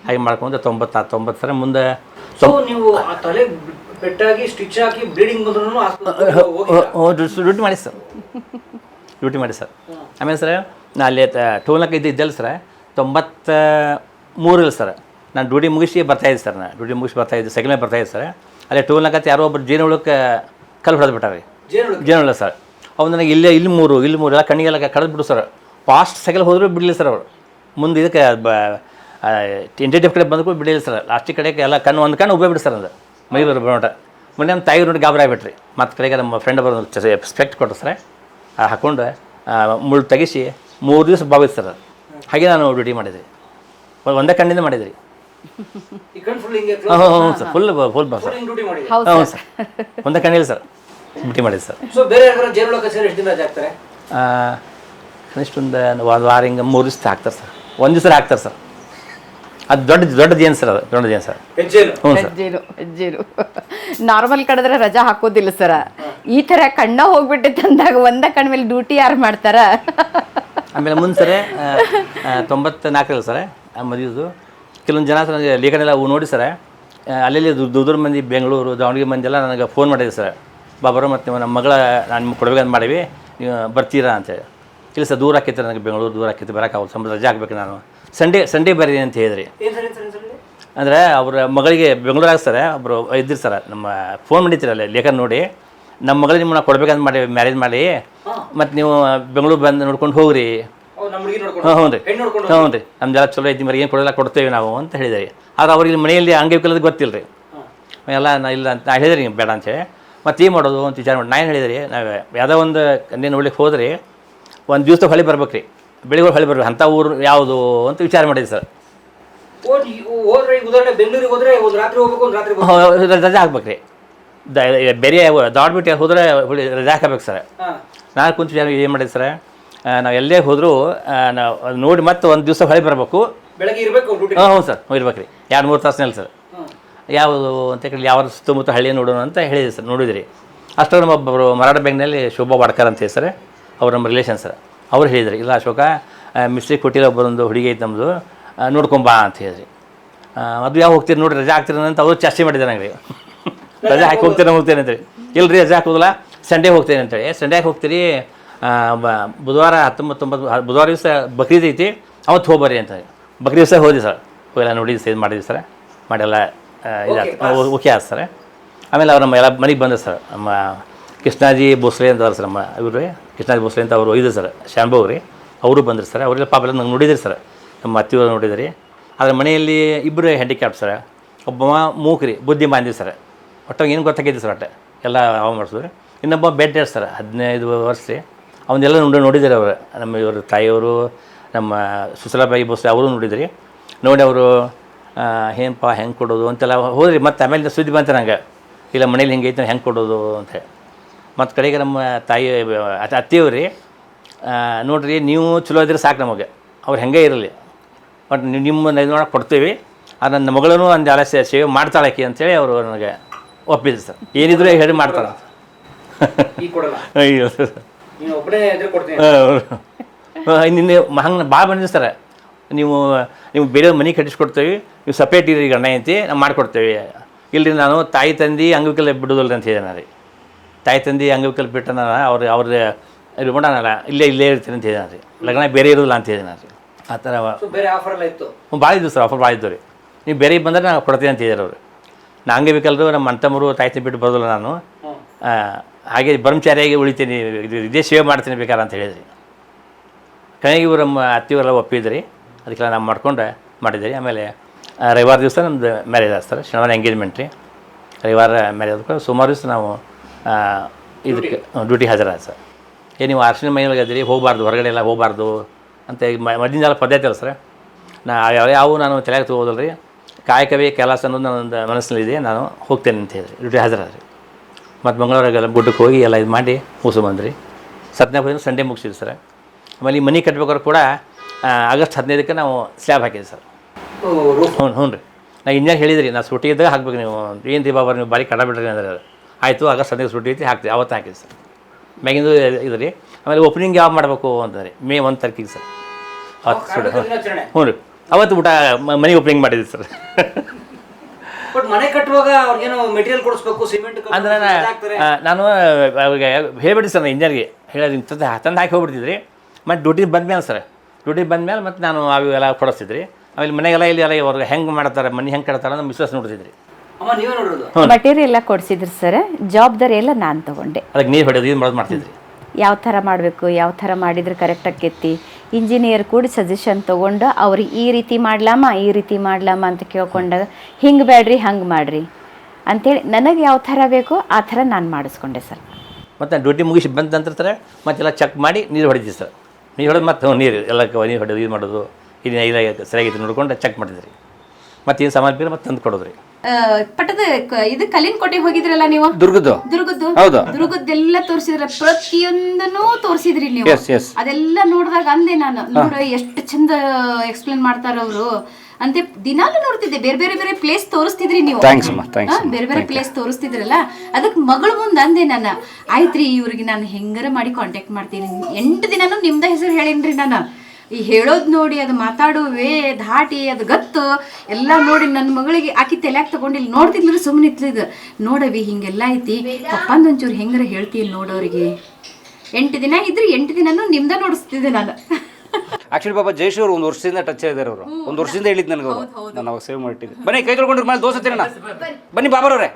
ಹಾಗೆ ಮಾಡ್ಕೊಂಡು ತೊಂಬತ್ತು ತೊಂಬತ್ತು ಸರ್. ಮುಂದೆ ಸೊ ನೀವು ಪೆಟ್ಟಾಗಿ ಸ್ಟಿಚ್ ಹಾಕಿ ಬ್ಲೀಡಿಂಗ್ ಬಂದ್ರು ಡ್ಯೂಟಿ ಮಾಡಿ ಸರ್. ಡ್ಯೂಟಿ ಮಾಡಿ ಸರ್. ಆಮೇಲೆ ಸರ್ ನಾ ಅಲ್ಲಿ ಟೋಲ್ನಾಕ ಇದ್ದು ಇದ್ದಲ್ಲ ಸರ್ ತೊಂಬತ್ತ ಮೂರಲ್ಲಿ ಸರ್. ನಾನು ಡ್ಯೂಟಿ ಮುಗಿಸಿ ಬರ್ತಾಯಿದ್ದೆ ಸರ್ ನಾನು ಡ್ಯೂಟಿ ಮುಗಿಸಿ ಬರ್ತಾಯಿದ್ದೆ ಸೆಕೆಂಡ್ ಮೇಲೆ ಬರ್ತಾಯಿದ್ದೆ ಸರ್. ಅಲ್ಲಿ ಟೋಲ್ನಾಗ ಯಾರೋ ಒಬ್ಬರು ಜೇನು ಹುಳಕ್ಕೆ ಕಲ್ಲು ಹೊಡೆದು ಬಿಟ್ಟಾರೆ. ಜೇನು ಜೇನುಳ ಸರ್. ಅವ್ನು ನನಗೆ ಇಲ್ಲೇ ಇಲ್ಲಿ ಮೂರು ಇಲ್ಲಿ ಮೂರು ಎಲ್ಲ ಕಣ್ಣಿಗೆಲ್ಲ ಬಿಡು ಸರ್. ಫಾಸ್ಟ್ ಸೈಕಲ್ ಹೋದರೂ ಬಿಡಲಿಲ್ಲ ಸರ್ ಅವರು. ಮುಂದೆ ಇದಕ್ಕೆ ಬ ಕಡೆ ಬಂದಕ್ಕೂ ಬಿಡಲಿಲ್ಲ ಸರ್. ಲಾಸ್ಟಿಗೆ ಕಡೆಗೆ ಎಲ್ಲ ಕಣ್ಣು ಒಂದು ಕಣ್ಣು ಉಬ್ಬೇ ಬಿಡಿ ಸರ್ ಅದು ಮೈ ಬರೋ ಬರೋಟ ಮೊನ್ನೆ ನಮ್ಮ ತಾಯಿ ನೋಡಿ ಗಾಬರಿ ಆಗಿಬಿಟ್ರಿ. ಮತ್ತು ಕಡೆಗೆ ನಮ್ಮ ಫ್ರೆಂಡ್ ಬರೋ ಸ್ಪೆಕ್ಟ್ ಕೊಟ್ಟರು ಸರ್ ಆ ಹಾಕ್ಕೊಂಡು ಮುಳ್ಳು ತೆಗಿಸಿ ಮೂರು ದಿವಸ ಬಾವಿತ್ತು ಸರ್ ಅದು. ಹಾಗೆ ನಾನು ಡ್ಯೂಟಿ ಮಾಡಿದ್ರಿ ಒಂದ್- ಕಣ್ಣಿಂದ ಮಾಡಿದ್ರಿ. ಈ ಕಣ್ ಫುಲ್ ಹಿಂಗೆ ಹ್ಞೂ ಹ್ಞೂ ಸರ್ ಫುಲ್ ಫುಲ್ ಬಾ ಸರ್ ಹೌದು ಹ್ಞೂ ಸರ್ ಒಂದೇ ಕಣ್ಣಿಲ್ಲ ಸರ್ ಡ್ಯೂಟಿ ಮಾಡಿದ್ರಿ ಸರ್ ಕನಿಷ್ಠ ಒಂದು ಒಂದು ವಾರ ಹಿಂಗೆ ಮೂರು ದಿವಸ ಹಾಕ್ತಾರೆ ಸರ್ ಒಂದು ದಿವಸ ಹಾಕ್ತಾರೆ ಸರ್ ಅದು ದೊಡ್ಡ ದೊಡ್ಡದು ಏನು ಸರ್ ಅದು? ದೊಡ್ಡದು ಏನು ಸರ್? ಹ್ಞೂ ಸರ್. ಹೆಜ್ಜೇನು ಹೆಜ್ಜೇನು ನಾರ್ಮಲ್ ಕಡೆದ್ರೆ ರಜಾ ಹಾಕೋದಿಲ್ಲ ಸರ. ಈ ತರ ಕಣ್ಣ ಹೋಗ್ಬಿಟ್ಟಿತ್ತು ಅಂದಾಗ ಒಂದ ಕಣ್ಣ ಮೇಲೆ ಡ್ಯೂಟಿ ಯಾರು ಮಾಡ್ತಾರ? ಆಮೇಲೆ ಮುಂದೆ ಸರ್ ತೊಂಬತ್ತ ನಾಲ್ಕರಲ್ಲಿ ಸರ್ ಮದುವೆದು. ಕೆಲವೊಂದು ಜನ ಸರ್ ನನಗೆ ಲೇಖನೆಲ್ಲ ಅವು ನೋಡಿ ಸರ್ ಅಲ್ಲೆಲ್ಲಿ ದೂರ ಮಂದಿ ಬೆಂಗಳೂರು ದಾವಣಗೆರೆ ಮಂದಿ ಎಲ್ಲ ನನಗೆ ಫೋನ್ ಮಾಡಿದೆ ಸರ್. ಬಾಬರ ಮತ್ತು ನಮ್ಮ ಮಗಳ ನಾನು ನಿಮ್ಗೆ ಕೊಡಬೇಕಂತ ಮಾಡಿವಿ ನೀವು ಬರ್ತೀರಾ? ಅಂತೇಳಿ. ಇಲ್ಲ ಸರ್ ದೂರ ಆಕೈತೆ ನನಗೆ ಬೆಂಗಳೂರು ದೂರ ಆಕೈತೆ ಬರೋಕ್ಕಾಗಲ್ಲ ಸಂಬಳ ರಜೆ ಹಾಕ್ಬೇಕು ನಾನು. ಸಂಡೇ ಸಂಡೇ ಬರ್ರಿ ಅಂತ ಹೇಳಿದ್ರಿ. ಅಂದರೆ ಅವ್ರ ಮಗಳಿಗೆ ಬೆಂಗಳೂರಾಗ ಸರ್ ಒಬ್ಬರು ಇದ್ದಿರಿ ಸರ್ ನಮ್ಮ ಫೋನ್ ಮಾಡಿರ್ತೀರಲ್ಲ ಲೇಖನ ನೋಡಿ. ನಮ್ಮ ಮಗಳಿಗೆ ನಿಮ್ಮನ್ನ ಕೊಡ್ಬೇಕಂತ ಮಾಡಿ ಮ್ಯಾರೇಜ್ ಮಾಡಿ. ಮತ್ತು ನೀವು ಬೆಂಗಳೂರು ಬಂದು ನೋಡ್ಕೊಂಡು ಹೋಗ್ರಿ. ಹ್ಞೂ ಹ್ಞೂ ರೀ. ಹ್ಞೂ ರೀ. ನಮ್ದೆಲ್ಲ ಚಲೋ ಐತಿ ಮರಿ ಏನು ಕೊಡೋಲ್ಲ ಕೊಡ್ತೇವೆ ನಾವು ಅಂತ ಹೇಳಿದ್ರಿ. ಆದ್ರೆ ಅವ್ರಿಗೆ ಮನೆಯಲ್ಲಿ ಅಂಗೈಕಲ್ಲದ ಗೊತ್ತಿಲ್ಲ ರೀ ಎಲ್ಲ ನಾ ಇಲ್ಲ ಅಂತ ನಾ ಹೇಳಿದ್ರಿ ಬೇಡ ಬೇಡ ಅಂತೇಳಿ ಮತ್ತು ಏನು ಮಾಡೋದು ಅಂತ ವಿಚಾರ ಮಾಡಿ ನಾನು ಹೇಳಿದ್ರಿ ನಾವು ಯಾವುದೋ ಒಂದು ಕನ್ಯೆ ನೋಡ್ಲಿಕ್ಕೆ ಹೋದ್ರಿ ಒಂದು ದಿವಸ ಹೊಳಿ ಬರ್ಬೇಕು ರೀ ಬೆಳಿಗ್ಗೆ ಹೊಳಿ ಬರ್ಬೇಕು ಅಂಥ ಊರು ಯಾವುದು ಅಂತ ವಿಚಾರ ಮಾಡಿದ್ರಿ ಸರ್. ರಜಾ ಹೋದ್ರೆ ಈಗ ಉದಾಹರಣೆ ಬೆಂಗಳೂರಿಗೆ ಹೋದ್ರೆ ಒಂದು ರಾತ್ರಿ ಹೋಗ್ಬೇಕು ಒಂದು ರಾತ್ರಿ ಬರ್ಬೇಕು. ರಜೆ ಹಾಕ್ಬೇಕು ರೀ ಬೇರೆ ದಾಡ್ಬಿಟ್ಟು ಹೋದ್ರೆ ಹುಳಿ ರಜೆ ಹಾಕಬೇಕು ಸರ್. ಹಾ. ನಾನು ಕುಂತು ವಿಚಾರ ಏನು ಮಾಡಿದೆ ಸರ್ ನಾವು ಎಲ್ಲೇ ಹೋದರೂ ನಾವು ಅದ್ ನೋಡಿ ಮತ್ತೆ ಒಂದು ದಿವಸ ಹೊಳಿ ಬರಬೇಕು. ಬೆಳಗ್ಗೆ ಇರ್ಬೇಕು ಡ್ಯೂಟಿ ಹಾಂ ಹ್ಞೂ ಸರ್ ಇರ್ಬೇಕು ರೀ ಎರಡು ಮೂರು ತಾಸಿನಲ್ಲಿ ಸರ್. ಯಾವುದು ಅಂತ ಕೇಳಿ ಯಾವ ಸುತ್ತಮುತ್ತ ಹಳ್ಳಿ ನೋಡೋಣ ಅಂತ ಹೇಳಿದೆ ಸರ್ ನೋಡಿದ್ರಿ. ಅಷ್ಟೊಂದು ನಮ್ಮ ಒಬ್ಬರು ಮರಾಠ ಬ್ಯಾಂಕ್ನಲ್ಲಿ ಶೋಭಾ ವಾಡ್ಕರ್ ಅಂತ ಹೇಳಿ ಸರ್ ಅವ್ರ ನಮ್ಮ ರಿಲೇಷನ್ ಸರ್. ಅವ್ರು ಹೇಳಿದ್ರಿ ಇಲ್ಲ ಅಶೋಕ ಮಿಸ್ಟೇಕ್ ಕೊಟ್ಟಿಲ್ಲ ಒಬ್ಬರೊಂದು ಹುಡುಗಿ ಐತೆ ನಮ್ಮದು ನೋಡ್ಕೊಂಬಾ ಅಂತ ಹೇಳಿದ್ರಿ. ಅದು ಯಾವ ಹೋಗ್ತೀರಿ ನೋಡಿರಿ ರಜಾ ಹಾಕ್ತೀರಿ ಅಂತ ಅವರು ಚರ್ಚೆ ಮಾಡಿದ್ದಾರೆ ನಂಗೆ. ರಜಾ ಹಾಕಿ ಹೋಗ್ತೇನೆ ಹೋಗ್ತೇನೆ ಅಂತೇಳಿ ಇಲ್ಲರಿ ರಜಾ ಹಾಕೋದಿಲ್ಲ ಸಂಡೇ ಹೋಗ್ತೇನೆ ಅಂತೇಳಿ ಸಂಡೇ ಹೋಗ್ತೀರಿ? ಬುಧವಾರ ಹತ್ತೊಂಬತ್ತೊಂಬತ್ತು ಬುಧವಾರ ದಿವಸ ಬಕ್ರೀದ್ ಐತಿ ಅವತ್ತು ಹೋಗ್ಬರ್ರಿ ಅಂತ ಬಕ್ರೀದ್ ದಿವಸ ಹೋದಿ ಸರ್. ಹೋಗಿಲ್ಲ ನೋಡಿ ಇದು ಮಾಡಿದ್ವಿ ಸರ್. ಮಾಡೆಲ್ಲ ಇದು ಓಕೆ ಆಯ್ತು ಸರ್. ಆಮೇಲೆ ಅವ್ರು ನಮ್ಮ ಎಲ್ಲ ಮನೆಗೆ ಬಂದರು ಸರ್. ನಮ್ಮ ಕೃಷ್ಣಾಜಿ ಭೋಸ್ಲೆ ಅಂತ ಸರ್ ನಮ್ಮ ಇವರು. ಕೃಷ್ಣಾಜಿ ಭೋಸ್ಲೆ ಅಂತ ಅವರು ಒಯ್ದು ಸರ್ ಶಾಂಭೋಗ್ ರೀ ಅವರು ಬಂದರು ಸರ್, ಅವರೆಲ್ಲ ಪಾಪ ಎಲ್ಲ ನಂಗೆ ನೋಡಿದ್ರಿ ಸರ್. ನಮ್ಮ ಅತ್ತಿಯವರು ನೋಡಿದ್ರಿ. ಆದರೆ ಮನೆಯಲ್ಲಿ ಇಬ್ಬರು ಹ್ಯಾಂಡಿಕ್ಯಾಪ್ ಸರ್. ಒಬ್ಬ ಮೂಕ್ರಿ ಬುದ್ಧಿ ಮಾಂದಿ ಸರ್. ಒಟ್ಟು ಏನು ಗೊತ್ತಾಗೈತಿ ಸರ್ ಒಟ್ಟೆ ಎಲ್ಲ ಅವ ಮಾಡಿಸಿದ್ರು. ಇನ್ನೊಬ್ಬ ಬೆಡ್ ಸರ್, ಹದಿನೈದು ವರ್ಷ. ರೀ ಅವನ್ನೆಲ್ಲ ನೋಡಿ ನೋಡಿದ್ದಾರೆ ಅವರು. ನಮ್ಮ ಇವರು ತಾಯಿಯವರು, ನಮ್ಮ ಸುಸಲಾಬಾಯಿ ಭೋಸ್ಲೆ ಅವರು ನೋಡಿದ್ರಿ. ನೋಡಿ ಅವರು ಏನಪ್ಪ ಹೆಂಗೆ ಕೊಡೋದು? ಅಂತೆಲ್ಲ ಹೋದ್ರಿ. ಮತ್ತು ಆಮೇಲೆ ಸುದ್ದಿ ಬಂತು ನಂಗೆ. ಇಲ್ಲ ಮನೇಲಿ ಹಿಂಗೆ ಐತೆ ಹೆಂಗೆ ಕೊಡೋದು? ಅಂತ ಹೇಳಿ. ಮತ್ತು ಕಡೆಗೆ ನಮ್ಮ ತಾಯಿ ಅತ್ತ- ಅತ್ತೆಯವ್ರಿ ನೋಡ್ರಿ ನೀವು ಚಲೋ ಇದ್ರೆ ಸಾಕು ನಮಗೆ. ಅವ್ರು ಹೆಂಗೆ ಇರಲಿ. ಬಟ್ ನಿಮ್ಮ ಇದು ಮಾಡಕ್ಕೆ ಕೊಡ್ತೀವಿ. ಅದು ನನ್ನ ಮಗಳೂ ಒಂದು ಸೇ- ಸೇವೆ ಮಾಡ್ತಾಳೆ ಆಕಿ ಅಂತೇಳಿ ಅವರು ನನಗೆ ಒಪ್ಪಿದ್ರು ಸರ್. ಏನಿದ್ರು ಹೇಳಿ ಕೊಡ್ತೀನಿ. ನಿನ್ನೆ ಹಂಗೆ ಭಾಳ ಬಂದಿದೆ ಸರ್. ನೀವು ನೀವು ಬೇರೆ ಮನೆ ಕಟ್ಟಿಸ್ಕೊಡ್ತೇವೆ. ನೀವು ಸಪ್ರೇಟ್ ಇರಿ ಗಂಡ ಐತಿ ನಾವು ಮಾಡಿಕೊಡ್ತೇವೆ. ಇಲ್ಲರಿ ನಾನು ತಾಯಿ ತಂದಿ ಅಂಗವಿಕಲ ಬಿಡೋದಿಲ್ಲ ಅಂತ ಹೇಳಿದೆ ನಾನು ರೀ ತಾಯಿ ತಂದೆ ಅಂಗವಿಕಲ್ ಬಿಟ್ಟನ ಅವ್ರು ಅವ್ರ ಇಲ್ಲಿ ಮಾಡಲ್ಲ ಇಲ್ಲೇ ಇಲ್ಲೇ ಇರ್ತೀನಿ ಅಂತ ಹೇಳಿದೆ ರೀ. ಲಗ್ನ ಬೇರೆ ಇರೋದಿಲ್ಲ ಅಂತ ಹೇಳಿದೆ ನಾನು ರೀ. ಆ ಥರ ಬೇರೆ ಆಫರ್ ಎಲ್ಲ ಇತ್ತು? ಭಾಳ ಇದ್ದು ಸರ್ ಆಫರ್ ಭಾಳ ಇದ್ದು ರೀ. ನೀವು ಬೇರೆ ಬಂದರೆ ನಾನು ಕೊಡ್ತೀನಿ ಅಂತ ಹೇಳಿದ್ರು ಅವರು. ನಾ ಅಂಗವಿಕಲ್ರು ನಮ್ಮ ಅಂತಮ್ಮರು ತಾಯಿ ತಂದಿ ಬಿಟ್ಟು ಬರೋದಿಲ್ಲ ನಾನು. ಹಾಗೆ ಬ್ರಹ್ಮಚಾರಿಯಾಗಿ ಉಳಿತೀನಿ ಇದು ಸೇವೆ ಮಾಡ್ತೀನಿ ಬೇಕಾರೆ ಅಂತ ಹೇಳಿದ್ರಿ. ಕನೆಗೆ ಇವರು ನಮ್ಮ ಅತ್ತಿಯವರೆಲ್ಲ ಒಪ್ಪಿದ್ರಿ. ಅದಕ್ಕೆಲ್ಲ ನಾವು ಮಾಡ್ಕೊಂಡು ಮಾಡಿದ್ರಿ ಆಮೇಲೆ ರವಿವಾರ ದಿವಸ ನಮ್ಮದು ಮ್ಯಾರೇಜ್ ಆಗ್ತಾರೆ ಶನಿವಾರ ಎಂಗೇಜ್ಮೆಂಟ್ ರೀ. ರವಿವಾರ ಮ್ಯಾರೇಜ್ ಸುಮಾರು ದಿವಸ ನಾವು ಇದಕ್ಕೆ ಡ್ಯೂಟಿ ಹಾಜರಾದ ಸರ್. ಏ ನೀವು ಅರ್ಶಿನ ಅದಿರಿ ಹೋಗಬಾರ್ದು ಹೊರಗಡೆ ಎಲ್ಲ ಹೋಗಬಾರ್ದು ಅಂತ ಈಗ ಮದ್ದಿನ ಪದ್ಧತಿ ಅಲ್ಲ ಸರ್. ನಾ ಯಾವ ಯಾವ ನಾನು ತಲೆಗೆ ತಗೋದಲ್ಲ ರೀ ಕಾಯಕವೇ ಕೆಲಸ ಅನ್ನೋದು ನನ್ನೊಂದು ಮನಸ್ಸಿನಲ್ಲಿದೆ ನಾನು ಹೋಗ್ತೇನೆ ಅಂತ ಹೇಳಿದ್ರಿ. ಡ್ಯೂಟಿ ಹಾಜರಾದ್ರಿ ಮತ್ತು ಮಂಗಳವಾರಗೆಲ್ಲ ಗುಡ್ಡಕ್ಕೆ ಹೋಗಿ ಎಲ್ಲ ಇದು ಮಾಡಿ ಮುಗಿಸು ಬಂದ್ರಿ. ಸತ್ಯನಾಗ ಹೋಗಿ ಸಂಡೇ ಮುಗಿಸಿದ್ವಿ ಸರ್. ಆಮೇಲೆ ಈ ಮನೆ ಕಟ್ಬೇಕಾದ್ರೆ ಕೂಡ ಆಗಸ್ಟ್ ಹದಿನೈದಕ್ಕೆ ನಾವು ಸ್ಲ್ಯಾಬ್ ಹಾಕಿದ್ವಿ ಸರ್. ಹ್ಞೂ ಹ್ಞೂ ರೀ. ನಾ ಇಂಜಿನಿಯರ್ ಹೇಳಿದ್ರಿ ನಾ ಸೂಟಿ ಇದ್ದಾಗ ಹಾಕ್ಬೇಕು ನೀವು. ಏನು ಬಾಬಾ ನೀವು ಭಾರಿ ಕಡ ಬಿಡ್ರಿ ಅಂದ್ರೆ ಆಯಿತು ಆಗ ಸಂದೇಶ ಸೂಟಿ ಐತಿ ಹಾಕ್ತೀವಿ. ಅವತ್ತು ಹಾಕಿದೆ ಸರ್. ಮ್ಯಾಗಿಂದು ಇದು ರೀ. ಆಮೇಲೆ ಓಪನಿಂಗ್ ಯಾವ ಮಾಡಬೇಕು ಅಂತಂದ್ರೆ ಮೇ ಒಂದು ತಾರೀಕಿಗೆ ಸರ್. ಹತ್ತು ಸುಡು ಹ್ಞೂ ರೀ. ಅವತ್ತು ಊಟ ಮನೆ ಓಪನಿಂಗ್ ಮಾಡಿದ್ವಿ ಸರ್. ಮನೆ ಕಟ್ಟುವಾಗ ಅವ್ರಿಗೇನೋ ಮೆಟೀರಿಯಲ್ ಕೊಡಿಸ್ಬೇಕು ಸಿಮೆಂಟ್ ಅಂದ್ರೆ ನಾನು ಅವ್ರಿಗೆ ಹೇಳ್ಬಿಡಿ ಸರ್ ಇಂಜಿನಿಯರ್ಗೆ. ಹೇಳೋದು ಇಂಥದ್ದು ತಂದು ಹಾಕಿ ಹೋಗ್ಬಿಡ್ತಿದ್ರಿ ಮತ್ತು ಡ್ಯೂಟಿ ಬಂದ್ಮೇಲೆ ಸರ್ ಡ್ಯೂಟಿ ಬಂದ್ಮೇಲೆ ಮತ್ತು ನಾನು ಅವೆಲ್ಲ ಕೊಡಿಸ್ತಿದ್ರಿ. ಆಮೇಲೆ ಮನೆಗೆಲ್ಲ ಇಲ್ಲಿ ಎಲ್ಲ ಅವ್ರಿಗೆ ಹೆಂಗೆ ಮಾಡ್ತಾರೆ ಮನೆ ಹೆಂಗೆ ಕಟ್ತಾರೆ ಅಂತ ಮಿಸ್ಸಸ್ ನೋಡ್ತಿದ್ರಿ. ಮಟೀರಿಯಲ್ ಎಲ್ಲ ಕೊಡಿಸಿದ್ರು ಸರ್ ಜವಾಬ್ದಾರಿ ಎಲ್ಲ ನಾನು ತಗೊಂಡೆ. ಅದಕ್ಕೆ ನೀರು ಹೊಡೆಯೋದು ಇದು ಮಾಡೋದು ಮಾಡ್ತಿದ್ರಿ? ಯಾವ ಥರ ಮಾಡಬೇಕು ಯಾವ ಥರ ಮಾಡಿದ್ರೆ ಕರೆಕ್ಟ್ ಆಕೈತಿ ಇಂಜಿನಿಯರ್ ಕೂಡ ಸಜೆಷನ್ ತೊಗೊಂಡು ಅವ್ರಿಗೆ ಈ ರೀತಿ ಮಾಡ್ಲಾಮ ಈ ರೀತಿ ಮಾಡ್ಲಾಮ ಅಂತ ಕೇಳ್ಕೊಂಡಾಗ ಹಿಂಗೆ ಬೇಡ್ರಿ ಹಂಗೆ ಮಾಡ್ರಿ. ಅಂಥೇಳಿ ನನಗೆ ಯಾವ ಥರ ಬೇಕೋ ಆ ಥರ ನಾನು ಮಾಡಿಸ್ಕೊಂಡೆ ಸರ್ ಮತ್ತು ಡ್ಯೂಟಿ ಮುಗಿಸಿ ಬಂದ ನಂತರ ಸರ್ ಮತ್ತೆಲ್ಲ ಚೆಕ್ ಮಾಡಿ ನೀರು ಹೊಡಿತೀವಿ ಸರ್ ನೀರು ಹೊಡೆದು ಮತ್ತೆ ನೀರು ಎಲ್ಲ ನೀರು ಹೊಡೆದು ಇದು ಮಾಡೋದು ಇದು ಇಲ್ಲ ಸರಿಯಾಗಿತ್ತು ನೋಡ್ಕೊಂಡು ಚೆಕ್ ಮಾಡಿದ್ರಿ ಮತ್ತು ಏನು ಸಾಮಾನು ಬೇಕು ಮತ್ತೆ ತಂದು ಕೊಡೋದ್ರಿ? ಪಟ್ಟದ ಇದು ಕಲ್ಲಿನ ಕೋಟೆ ಹೋಗಿದ್ರಲ್ಲ ನೀವು? ದುರ್ಗದ್ದು. ದುರ್ಗದ್ದು. ಹೌದು. ದುರ್ಗದ್ದೆಲ್ಲ ತೋರಿಸಿದ್ರ ಪ್ರತಿಯೊಂದನ್ನು ತೋರಿಸಿದ್ರಿ ನೀವು. ಅದೆಲ್ಲ ನೋಡಿದಾಗ ಅಂದೆ ನಾನು ನೋಡ ಎಷ್ಟು ಚಂದ ಎಕ್ಸ್ಪ್ಲೇನ್ ಮಾಡ್ತಾರ ಅವರು. ಅಂತೆ ದಿನಾಲು ನೋಡ್ತಿದ್ದೆ ಬೇರೆ ಬೇರೆ ಬೇರೆ ಪ್ಲೇಸ್ ತೋರಿಸ್ತಿದ್ರಿ ನೀವು. ಥ್ಯಾಂಕ್ಸ್ ಅಮ್ಮ, thanks ಹಾ, ಬೇರೆ ಬೇರೆ ಪ್ಲೇಸ್ ತೋರಿಸ್ತಿದ್ರಲ್ಲ ಅದಕ್ಕೆ ಮಗಳ ಮುಂದೆ ಅಂದೆ ನಾನು. ಆಯ್ತ್ರಿ ಇವ್ರಿಗೆ ನಾನು ಹೆಂಗಾರ ಮಾಡಿ ಕಾಂಟ್ಯಾಕ್ಟ್ ಮಾಡ್ತೀನಿ. ಎಂಟು ದಿನಾನು ನಿಮ್ದ ಹೆಸರು ಹೇಳಿನ್ರಿ ನಾನು. ಈ ಹೇಳೋದ್ ನೋಡಿ ಅದು ಮಾತಾಡುವೇ ಧಾಟಿ ಅದು ಗತ್ತು. ಎಲ್ಲ ನೋಡಿ ನನ್ನ ಮಗಳಿಗೆ ಆಕಿ ತಲೆಯಾಗ ತಗೊಂಡಿಲ್ಲ ನೋಡ್ತಿದ್ಲು ಸುಮ್ಮನೆ ಇತ್ಲಿದ್ ನೋಡವಿ ಹಿಂಗೆಲ್ಲ ಐತಿ. ಪಪ್ಪಂದೊಂಚೂರು ಹೆಂಗಾರ ಹೇಳ್ತೀನಿ ನೋಡೋರಿಗೆ ಎಂಟು ದಿನ ಇದ್ರೆ ಎಂಟು ದಿನನೂ ನಿಮ್ದ ನೋಡಿಸ್ತಿದ್ದೆ ನಾನು. ಆಕ್ಚುಲಿ ಪಾಪ ಜಯಶ್ರೀ ಅವರು ಒಂದು ವರ್ಷದಿಂದ ಟಚ್ ಇದ್ದಾರೆ ಅವರು. ಒಂದು ವರ್ಷದಿಂದ ಹೇಳಿದ್ ನನಗೆ ಅವರು. ನಾನು ಅವಾಗ ಸೇವ್ ಮಾಡಿಟ್ಟಿದ್ದೆ ಬನ್ನಿ ಕೈ ತೊಳ್ಕೊಂಡ್ರೆ ಮೇಲೆ ದೋಸೆ ತಿನ್ನೋಣ. ಬನ್ನಿ ಬಾಬರವ್ರೆ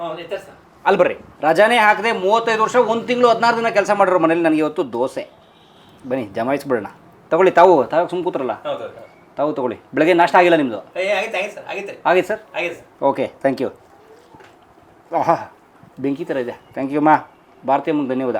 ಅಲ್ಲಿ ಬರ್ರಿ. ರಜಾನೇ ಹಾಕದೆ ಮೂವತ್ತೈದು ವರ್ಷ ಒಂದು ತಿಂಗಳು ಹದಿನಾರು ದಿನ ಕೆಲಸ ಮಾಡಿರೋ ಮನೇಲಿ ನನಗೆ ಇವತ್ತು ದೋಸೆ. ಬನ್ನಿ ಜಮಾಯಿಸ್ಬಿಡೋಣ. ತಗೊಳ್ಳಿ ತಾವು ತಾವು ಸುಮ್ ಕೂತ್ರಲ್ಲ? ತಾವು ತಗೊಳ್ಳಿ. ಬೆಳಗ್ಗೆ ನಾಷ್ಟ ಆಗಿಲ್ಲ ನಿಮ್ಮದು ಆಗೈತೆ ಆಗೈತೆ ಸರ್ ಆಗೈತೆ. ಆಗೈತೆ ಸರ್? ಆಗೈತೆ ಸರ್. ಓಕೆ ಥ್ಯಾಂಕ್ ಯು ಆಹಾ ಬೆಂಕಿ ಥರ ಇದೆ. ಥ್ಯಾಂಕ್ ಯು ಮಾ. ಭಾರತೀಯ ಮುಂದೆ ಧನ್ಯವಾದ.